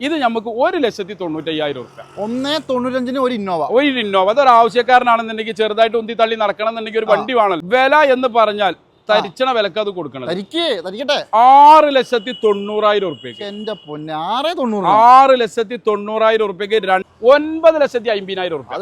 ഇത് നമുക്ക് ഒരു ലക്ഷത്തി തൊണ്ണൂറ്റയ്യായിരം റുപ്യ ഒന്നേ തൊണ്ണൂറ്റഞ്ചിന് ഒരു ഇന്നോവ. ഒരു ഇന്നോവ. അതൊരു ആവശ്യക്കാരനാണെന്നുണ്ടെങ്കിൽ ചെറുതായിട്ട് ഉന്തി തള്ളി നടക്കണം എന്നുണ്ടെങ്കിൽ ഒരു വണ്ടി വേണമല്ലോ. വില എന്ന് പറഞ്ഞാൽ തരിച്ചണ വിലക്ക് അത് കൊടുക്കണം ആറ് ലക്ഷത്തി തൊണ്ണൂറായിരം റുപ്യക്ക് എന്റെ പൊന്നെ ആറേ തൊണ്ണൂറ്. ആറ് ലക്ഷത്തി തൊണ്ണൂറായിരം റുപ്യക്ക് ഒൻപത് ലക്ഷത്തി അമ്പതിനായിരം റുപ്യ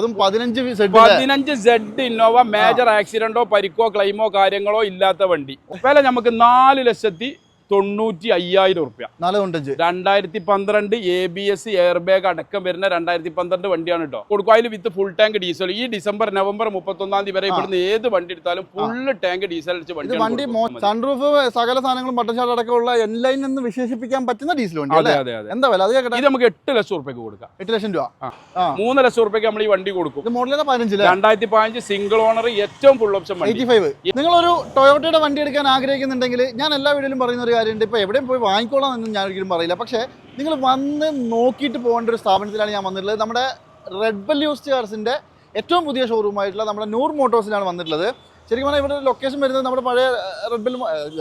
അത് പതിനഞ്ച് പതിനഞ്ച് സെഡ് ഇന്നോവ മേജർ ആക്സിഡന്റോ പരിക്കോ ക്ലെയിമോ കാര്യങ്ങളോ ഇല്ലാത്ത വണ്ടി. വില നമുക്ക് നാല് ലക്ഷത്തി തൊണ്ണൂറ്റി അയ്യായിരം റുപ്യ നാല് തൊണ്ണൂറ്റഞ്ച് രണ്ടായിരത്തി പന്ത്രണ്ട് A B S air bag അടക്കം വരുന്ന രണ്ടായിരത്തി പന്ത്രണ്ട് വണ്ടിയാണ് കേട്ടോ കൊടുക്കും. അതിൽ വിത്ത് ഫുൾ ടാങ്ക് ഡീസൽ ഈ ഡിസംബർ നവംബർ മുപ്പത്തൊന്നാം തീയതി വരെ ഇവിടുന്ന് ഏത് വണ്ടി എടുത്താലും ഫുൾ ടാങ്ക് ഡീസൽ അടിച്ച് വണ്ടി വണ്ടി സൺറൂഫ് സകല സാധനങ്ങളും ബട്ടൺ ഷാർട്ട് അടക്കമുള്ള എൻലൈൻ എന്ന് വിശേഷിപ്പിക്കാൻ പറ്റുന്ന ഡീസൽ വണ്ടി അതെ അതെ അതെ. എന്താ വില? അത് കേട്ടെ ഇത് നമുക്ക് എട്ട് ലക്ഷം റുപ്യക്ക് കൊടുക്കാം. എട്ട് ലക്ഷം രൂപ. മൂന്ന് ലക്ഷം റുപ്യക്ക് നമ്മൾ ഈ വണ്ടി കൊടുക്കും. ഇത് പതിനഞ്ച് പതിനഞ്ചിൽ രണ്ടായിരത്തി പതിനഞ്ച് സിംഗിൾ ഓണർ ഏറ്റവും ഫുൾ ഓപ്ഷൻ വണ്ടി. എയ്റ്റി ഫൈവ് നിങ്ങളൊരു ടൊയോട്ടയുടെ വണ്ടി എടുക്കാൻ ആഗ്രഹിക്കുന്നുണ്ടെങ്കിൽ ഞാൻ എല്ലാ വീഡിയോയിലും പറയുന്ന ഒരു കാര്യമുണ്ട്. ഇപ്പോൾ എവിടെയും പോയി വാങ്ങിക്കോളാം എന്ന് ഞാൻ ഒരിക്കലും പറയില്ല. പക്ഷേ നിങ്ങൾ വന്ന് നോക്കിയിട്ട് പോകേണ്ട ഒരു സ്ഥാപനത്തിലാണ് ഞാൻ വന്നിട്ടുള്ളത്. നമ്മുടെ റെഡ് ബെൽ യൂസ് കാർസിന്റെ ഏറ്റവും പുതിയ ഷോറൂമായിട്ടുള്ള നമ്മുടെ നൂർ മോട്ടോഴ്സിലാണ് വന്നിട്ടുള്ളത്. ശരിക്കും പറഞ്ഞാൽ ഇവിടെ ലൊക്കേഷൻ വരുന്നത് നമ്മുടെ പഴയ റെഡ് ബെൽ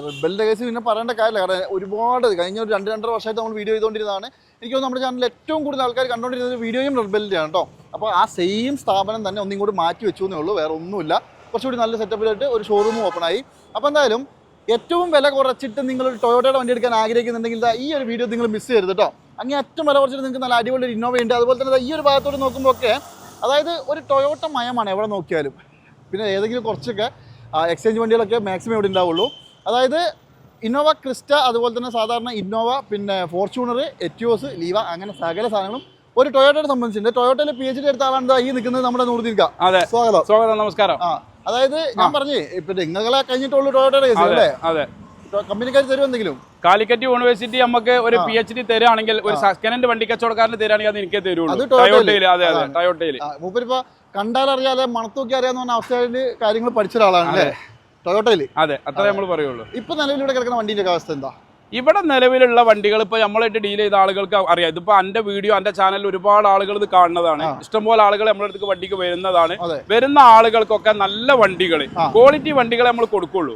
റെഡ് ബെല്ലിന്റെ കേസ് പിന്നെ പറയേണ്ട കാര്യമില്ല. കാരണം ഒരുപാട് കഴിഞ്ഞ ഒരു രണ്ട് രണ്ടര വർഷമായിട്ട് നമ്മൾ വീഡിയോ ചെയ്തുകൊണ്ടിരുന്നതാണ്. എനിക്ക് നമ്മുടെ ചാനലിൽ ഏറ്റവും കൂടുതൽ ആൾക്കാർ കണ്ടുകൊണ്ടിരുന്നത് വീഡിയോയും റെഡ് ബെല്ലിന്റെയാണ് കേട്ടോ. അപ്പോൾ ആ സെയിം സ്ഥാപനം തന്നെ ഒന്നും കൂടി മാറ്റി വെച്ചു എന്നേ ഉള്ളൂ. വേറെ ഒന്നുമില്ല. കുറച്ചുകൂടി നല്ല സെറ്റപ്പിലായിട്ട് ഒരു ഷോറൂം ഓപ്പൺ ആയി. അപ്പോൾ എന്തായാലും ഏറ്റവും വില കുറച്ചിട്ട് നിങ്ങൾ ഒരു ടൊയോട്ടയുടെ വണ്ടി എടുക്കാൻ ആഗ്രഹിക്കുന്നുണ്ടെങ്കിൽ ഈ ഒരു വീഡിയോ നിങ്ങൾ മിസ് ചെയ്യരുത് കേട്ടോ അങ്ങനെ ഏറ്റവും വില കുറച്ചിട്ട് നിങ്ങൾക്ക് നല്ല അടിപൊളി ഒരു ഇന്നോവ ഉണ്ട്. അതുപോലെ തന്നെ ഈ ഒരു ഭാഗത്തോട് നോക്കുമ്പോൾ ഒക്കെ അതായത് ഒരു ടൊയോട്ട മയമാണ് എവിടെ നോക്കിയാലും. പിന്നെ ഏതെങ്കിലും കുറച്ചൊക്കെ എക്സ്ചേഞ്ച് വണ്ടികളൊക്കെ മാക്സിമം ഇവിടെ ഉണ്ടാവുള്ളൂ. അതായത് ഇന്നോവ ക്രിസ്റ്റ അതുപോലെ തന്നെ സാധാരണ ഇന്നോവ പിന്നെ ഫോർച്യൂണർ എറ്റിയോസ് ലീവ അങ്ങനെ സകല സാധനങ്ങളും ഒരു ടൊയോട്ടയെ സംബന്ധിച്ചിട്ടുണ്ട്. ടൊയോട്ടയിൽ പി എച്ച് ഡി എടുത്ത ആളാണ് ഈ നിൽക്കുന്നത് നമ്മുടെ നൂറുദീർക്ക അതെ. സ്വാഗതം. സ്വാഗതം നമസ്കാരം. ആ. അതായത് ഞാൻ പറഞ്ഞേ ഇപ്പൊ നിങ്ങളെ കഴിഞ്ഞിട്ടുള്ളൂ ടൊയോട്ടയുടെ കേസ് അല്ലേ? അതെ. കമ്പനിക്കാർ തരും എന്തെങ്കിലും? കാലിക്കറ്റ് യൂണിവേഴ്സിറ്റി നമുക്ക് ഒരു പി എച്ച് ഡി തരാണെങ്കിൽ ഒരു സെക്കൻഡ് വണ്ടി കച്ചവടക്കാരന് തരാണെങ്കിൽ അത് എനിക്കേ തരുള്ളൂ. ടൊയോട്ടയിൽ. ടയോട്ടയിൽ അതെ. ടയോട്ടയിൽ കണ്ടാൽ കണ്ടാലറിയാതെ മണത്തൂക്കി അറിയാന്ന് പറഞ്ഞ അവസ്ഥയിൽ കാര്യങ്ങൾ പഠിച്ച ഒരാളാണ് അല്ലേ ടൊയോട്ടയിൽ അതെ അത്രേ നമ്മൾ പറയുള്ളൂ. ഇപ്പൊ നിലവിലൂടെ കിടക്കുന്ന വണ്ടിന്റെ അവസ്ഥ എന്താ? ഇവിടെ നിലവിലുള്ള വണ്ടികൾ ഇപ്പൊ നമ്മളായിട്ട് ഡീൽ ചെയ്ത ആളുകൾക്ക് അറിയാം. ഇതിപ്പോ എന്റെ വീഡിയോ എന്റെ ചാനലിൽ ഒരുപാട് ആളുകൾ ഇത് കാണുന്നതാണ്. ഇഷ്ടംപോലെ ആളുകൾ നമ്മുടെ അടുത്ത് വണ്ടിക്ക് വരുന്നതാണ്. വരുന്ന ആളുകൾക്കൊക്കെ നല്ല വണ്ടികൾ ക്വാളിറ്റി വണ്ടികളെ നമ്മൾ കൊടുക്കുള്ളൂ.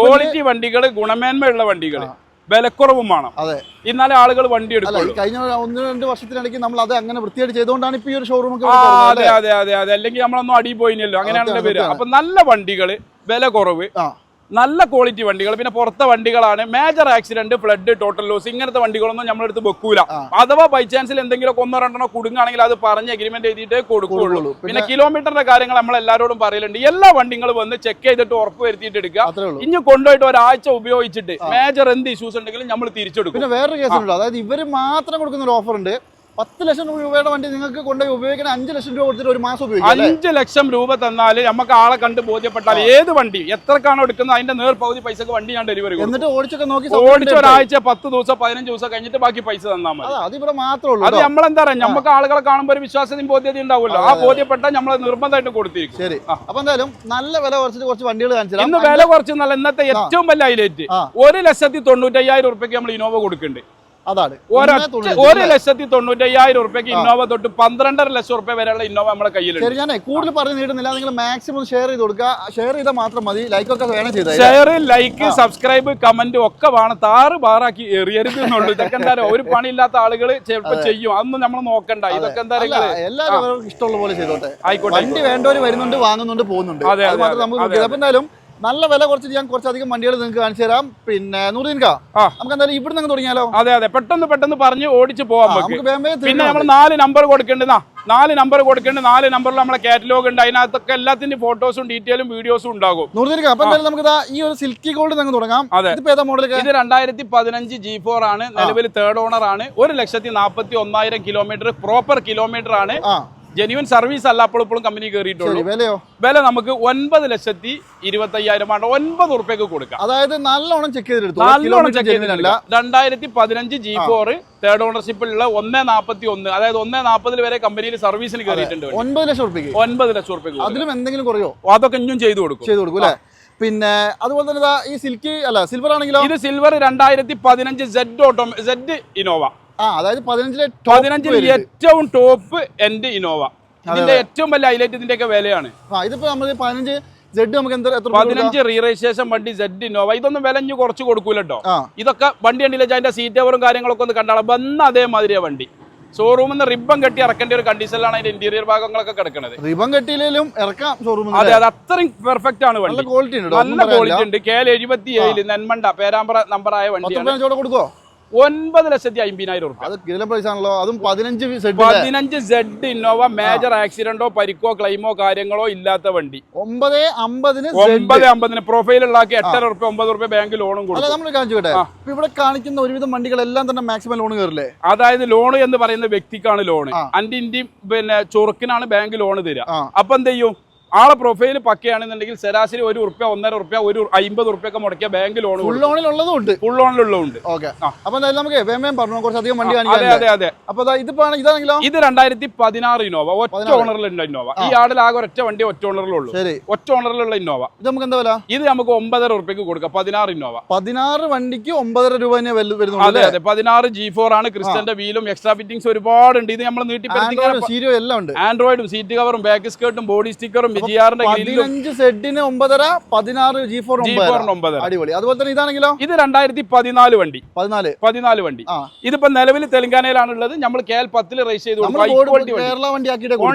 ക്വാളിറ്റി വണ്ടികൾ ഗുണമേന്മയുള്ള വണ്ടികൾ. വിലക്കുറവും വേണം. അതെ. എന്നാലേ ആളുകൾ വണ്ടി എടുക്കും കഴിഞ്ഞ ഒന്ന് രണ്ട് വർഷത്തിനിടയ്ക്ക് നമ്മൾ അത് അങ്ങനെ വൃത്തിയായിട്ട് ചെയ്തുകൊണ്ടാണ് ഇപ്പൊ ഈ ഒരു ഷോറൂം അതെ അതെ അതെ അതെ. അല്ലെങ്കിൽ നമ്മളൊന്നും അടി പോയില്ലല്ലോ. അങ്ങനെയാണല്ലോ പേര് അപ്പൊ നല്ല വണ്ടികൾ വില കുറവ് നല്ല ക്വാളിറ്റി വണ്ടികൾ. പിന്നെ പുറത്തെ വണ്ടികളാണ്. Major accident flood total loss ഇങ്ങനത്തെ വണ്ടികളൊന്നും നമ്മളെടുത്ത് വെക്കൂല. അഥവാ ബൈ ചാൻസിൽ എന്തെങ്കിലും ഒന്നോ രണ്ടെണ്ണോ കുടുങ്ങാണെങ്കിൽ അത് പറഞ്ഞ് എഗ്രിമെന്റ് എഴുതിയിട്ടേ കൊടുക്കുള്ളൂ. പിന്നെ കിലോമീറ്ററിന്റെ കാര്യങ്ങൾ നമ്മൾ എല്ലാവരോടും പറയലുണ്ട്. എല്ലാ വണ്ടികളും വന്ന് ചെക്ക് ചെയ്തിട്ട് ഉറപ്പ് വരുത്തിയിട്ട് എടുക്കുക. ഇനി കൊണ്ടുപോയിട്ട് ഒരാഴ്ച ഉപയോഗിച്ചിട്ട് മേജർ എന്ത് ഇഷ്യൂസ് ഉണ്ടെങ്കിലും നമ്മൾ തിരിച്ചെടുക്കും. പിന്നെ വേറൊരു കേസ് ഉണ്ട്. അതായത് ഇവർ മാത്രം കൊടുക്കുന്ന ഒരു ഓഫർ ഉണ്ട്. പത്ത് ലക്ഷം രൂപയുടെ വണ്ടി നിങ്ങൾക്ക് കൊണ്ടുപോയി ഉപയോഗിക്കണ അഞ്ച് ലക്ഷം രൂപ കൊടുത്തിട്ട് ഒരു മാസം ഉപയോഗിക്കും? അഞ്ച് ലക്ഷം രൂപ തന്നാൽ നമുക്ക് ആളെ കണ്ട് ബോധ്യപ്പെട്ടാൽ ഏത് വണ്ടി എത്രക്കാണ് എടുക്കുന്നത് അതിന്റെ നേർ പകുതി പൈസക്ക് വണ്ടി ഞാൻ ഡെലിവറി എന്നിട്ട് ഓടിച്ചൊക്കെ നോക്കി ഓടിച്ച ഒരാഴ്ച പത്ത് ദിവസം പതിനഞ്ച് ദിവസം കഴിഞ്ഞിട്ട് ബാക്കി പൈസ തന്നാൽ മതി. അതിവിടെ മാത്രമേ അത്. നമ്മളെന്താ പറയാ നമുക്ക് ആളുകളെ കാണുമ്പോൾ ഒരു വിശ്വാസത്തിന് ബോധ്യത ഉണ്ടാവുമല്ലോ. ആ ബോധ്യപ്പെട്ടാൽ നമ്മൾ നിർബന്ധമായിട്ട് കൊടുത്തിരിക്കും. ശരി. അപ്പൊ എന്തായാലും നല്ല വില കുറച്ചിട്ട് കുറച്ച് വണ്ടികൾ കാണിച്ചു ഇന്ന് വില കുറച്ച് നല്ല ഇന്നത്തെ ഏറ്റവും വലിയ ഹൈലൈറ്റ്. ഒരു ലക്ഷത്തി തൊണ്ണൂറ്റയ്യായിരം ഉറുപ്പ്യക്ക് നമ്മൾ ഇനോവ കൊടുക്കുന്നുണ്ട്. അതാണ്. ഒരു ലക്ഷത്തി തൊണ്ണൂറ്റയ്യായിരം ഉറുപ്പ്യക്ക് ഇന്നോവ തൊട്ട് പന്ത്രണ്ടര ലക്ഷം ഉറുപ്പ്യ വരെയുള്ള ഇന്നോവ നമ്മുടെ കയ്യിലുണ്ട്. ശരി ഞാനേ കൂടുതൽ പറഞ്ഞു നീട്ടുന്നില്ല നിങ്ങൾ മാക്സിമം ഷെയർ ചെയ്ത് കൊടുക്കുക. ഷെയർ ചെയ്താൽ മാത്രം മതി. ലൈക്ക് ഒക്കെ വേണം ചെയ്താൽ ഷെയർ ലൈക്ക് സബ്സ്ക്രൈബ് കമന്റ് ഒക്കെ വേണം. താറ് ബാറാക്കി എറിയരുത് എന്നുള്ളൂ ഇതൊക്കെ എന്താ പറയാ ഒരു പണിയില്ലാത്ത ആളുകൾ ചിലപ്പോൾ ചെയ്യും. അതൊന്നും നമ്മൾ നോക്കണ്ട. ഇതൊക്കെ എന്തായാലും എല്ലാവർക്കും എല്ലാവരും ഇഷ്ടമുള്ള പോലെ ചെയ്തോട്ടെ. ആയിക്കോട്ടെ വണ്ടി വേണ്ടവർ വരുന്നുണ്ട് വാങ്ങുന്നുണ്ട് പോകുന്നുണ്ട്. അതെ, അത് നമുക്ക് എന്തായാലും നല്ല വില കുറച്ചിട്ട് ഞാൻ കുറച്ചധികം വണ്ടികൾ നിങ്ങൾക്ക് കാണിച്ചു തരാം. പിന്നെ നൂറിൻകാ. നമുക്ക് എന്തായാലും ഇവിടെ നിന്ന് തുടങ്ങിയാലോ? അതെ അതെ. പെട്ടെന്ന് പെട്ടെന്ന് പറഞ്ഞ് ഓടിച്ച് നമുക്ക്. നമുക്ക് വേഗം പിന്നെ നമ്മൾ നാല് നമ്പർ കൊടുക്കേണ്ടതാ നാല് നമ്പർ കൊടുക്കേണ്ടത് നാല് നമ്പറിൽ നമ്മളെ കാറ്റലോഗ് ഉണ്ട്. അതിനകത്തൊക്കെ എല്ലാത്തിന്റെ ഫോട്ടോസും ഡീറ്റെയിലും വീഡിയോസും ഉണ്ടാകും. നൂറിൻക അപ്പൊ എന്തായാലും നമുക്ക് ഈ ഒരു സിൽക്കി ഗോൾഡ് നിങ്ങൾക്ക് തുടങ്ങാം. അതെ. മോഡൽ ഇത് രണ്ടായിരത്തി പതിനഞ്ച് ജി ഫോർ ആണ് നിലവിൽ തേർഡ് ഓണർ ആണ്. ഒരു ലക്ഷത്തി നാൽപ്പത്തി ഒന്നായിരം കിലോമീറ്റർ പ്രോപ്പർ കിലോമീറ്റർ ആണ് ആ ജെന്യൂൻ സർവീസ് അല്ല അപ്പോൾ ഇപ്പോഴും കമ്പനി കയറിയിട്ടുള്ളൂ വിലയോ? വില നമുക്ക് ഒൻപത് ലക്ഷത്തി ഇരുപത്തി അയ്യായിരം ആണ്. ഒൻപത് ഉറുപ്പ്യക്ക് കൊടുക്കാം. അതായത് നല്ലോണം ചെക്ക് ചെയ്തെടുത്തു. നല്ലോണം ചെക്ക് ചെയ്തിട്ടില്ല. രണ്ടായിരത്തി പതിനഞ്ച് ജി ഫോർ തേർഡ് ഓണർഷിപ്പിലുള്ള ഒന്നേ നാൽപ്പത്തി ഒന്ന്. അതായത് ഒന്നേ നാൽപ്പതിൽ വരെ കമ്പനിയിൽ സർവീസിന് കയറിയിട്ടുണ്ട്. ഒൻപത് ലക്ഷം റുപ്യക്ക് ഒൻപത് ലക്ഷം ഉറുപ്പ്യക്ക് അതിലും എന്തെങ്കിലും കുറയോ? അതൊക്കെ ഇഞ്ഞും ചെയ്തു കൊടുക്കും. ചെയ്തു കൊടുക്കും അല്ലേ? പിന്നെ അതുപോലെ തന്നെ ഈ സിൽക്ക് അല്ല സിൽവർ ആണെങ്കിലും? ഇത് സിൽവർ രണ്ടായിരത്തി പതിനഞ്ച് സെഡ് ഓട്ടോ സെഡ് ഇനോവ ആ അതായത് പതിനഞ്ചിലെ പതിനഞ്ചിൽ ഏറ്റവും ടോപ്പ് എന്റെ ഇനോവ ഇതിന്റെ ഏറ്റവും വലിയ ഹൈലൈറ്റ് ഇതിന്റെയൊക്കെ വിലയാണ്. ആ ഇതിപ്പോ നമ്മൾ പതിനഞ്ച് ജെഡ് നമുക്ക് എന്ത്? പതിനഞ്ച് റീ രജിസ്ട്രേഷൻ വണ്ടി സെഡ് ഇന്നോവ ഇതൊന്നും വിലഞ്ഞ് കുറച്ച് കൊടുക്കൂലട്ടോ ഇതൊക്കെ വണ്ടി കണ്ടില്ല? അതിന്റെ സീറ്റ് ഓവറും കാര്യങ്ങളൊക്കെ ഒന്ന് കണ്ടാളാം. വന്ന അതേമാതിരിയാ വണ്ടി. ഷോറൂമിൽ നിന്ന് റിബൺ കെട്ടി ഇറക്കേണ്ട ഒരു കണ്ടീഷനിലാണ് അതിന്റെ ഇന്റീരിയർ ഭാഗങ്ങളൊക്കെ കിടക്കുന്നത് റിബൺ കെട്ടിയിലും ഇറക്കാം ഷോറൂമിൽ അതെ അത് അത്രയും പെർഫെക്റ്റ് ആണ് വണ്ടി. ക്വാളിറ്റി ഉണ്ട് നല്ല ക്വാളിറ്റി ഉണ്ട്. കെ എൽ എഴുപത്തി ഏഴിൽ നെന്മണ്ട പേരാമ്പ്ര നമ്പറായ വണ്ടി വണ്ടിയാണ്. കൊടുക്കോ ഒൻപത് ലക്ഷത്തി അമ്പതിനായിരം റുപ്യ പതിനഞ്ച് സെഡ് ഇന്നോവ മേജർ ആക്സിഡന്റോ പരിക്കോ ക്ലെയിമോ കാര്യങ്ങളോ ഇല്ലാത്ത വണ്ടി. ഒമ്പത് അമ്പതിന് ഒമ്പത് അമ്പതിന് പ്രൊഫൈൽ ഉള്ളാക്കി എട്ടര റുപ്യ ഒമ്പത് റുപ്യ ബാങ്ക് ലോണും കൊടുക്കും. ഇവിടെ കാണിക്കുന്ന ഒരുവിധം വണ്ടികളെല്ലാം തന്നെ മാക്സിമം ലോൺ കയറില്ലേ? അതായത് ലോൺ എന്ന് പറയുന്ന വ്യക്തിക്കാണ് ലോൺ അന്റിന്റെയും അന്റെ ഇന്ത്യയും പിന്നെ ചുറുക്കിനാണ് ബാങ്ക് ലോൺ തരിക. അപ്പൊ എന്ത് ചെയ്യും? ആളെ പ്രൊഫൈൽ പക്കയാണെന്നുണ്ടെങ്കിൽ ശരാശരി ഒരു ഉറുപ്പ്യ ഒന്നര ഉറുപ്പ്യ ഒരു അമ്പത് ഉറുപ്പ്യൊക്കെ മുടക്കിയ ബാങ്ക് ലോൺ ഫുൾ ലോണിലുള്ളതും ഉണ്ട്. ഫുൾ ലോണിലുള്ളതുണ്ട് ഓക്കെ. അപ്പൊ എന്തായാലും നമുക്ക് പറഞ്ഞു കുറച്ച് അധികം വണ്ടി അതെ അതെ അതെ. അപ്പൊ ഇതിപ്പോ ഇതാണെങ്കിലോ? ഇത് രണ്ടായിരത്തി പതിനാറ് ഇന്നോവ. ഒറ്റ ഓണറിൽ ഉണ്ട് ഇന്നോവ. ഈ ആടിൽ ആകെ ഒറ്റ വണ്ടി ഒറ്റ ഓണറിലുള്ളൂ ശരി. ഒറ്റ ഓണറിലുള്ള ഇന്നോവ. ഇത് നമുക്ക് എന്താ വില? ഇത് നമുക്ക് ഒമ്പതര ഉറുപ്പ്യക്ക് കൊടുക്കാം. പതിനാറ് ഇന്നോവ. പതിനാറ് വണ്ടിക്ക് ഒമ്പതര രൂപ തന്നെ അതെ അതെ. പതിനാറ് ജി ഫോർ ആണ്. ക്രിസ്റ്റന്റെ വീലും എക്സ്ട്രാ ഫിറ്റിംഗ്സ് ഒരുപാടുണ്ട്. ഇത് നമ്മൾ നീട്ടി എല്ലാം ഉണ്ട്. ആൻഡ്രോയിഡും സീറ്റ് കവറും ബാക്ക് സ്കേർട്ടും ബോഡി സ്റ്റിക്കറും പതിനഞ്ച് സെഡിന് ഒമ്പതര പതിനാറ് ജി ഫോർ ഒമ്പതര. അടിപൊളി. അതുപോലെ തന്നെ ഇതാണെങ്കിലോ? ഇത് രണ്ടായിരത്തി പതിനാല് വണ്ടി. പതിനാല്. പതിനാല് വണ്ടി. ഇതിപ്പോ നിലവിൽ തെലങ്കാനയിലാണുള്ളത്. നമ്മൾ കെ എൽ പത്തിൽ റേസ് ചെയ്ത് കേരള വണ്ടി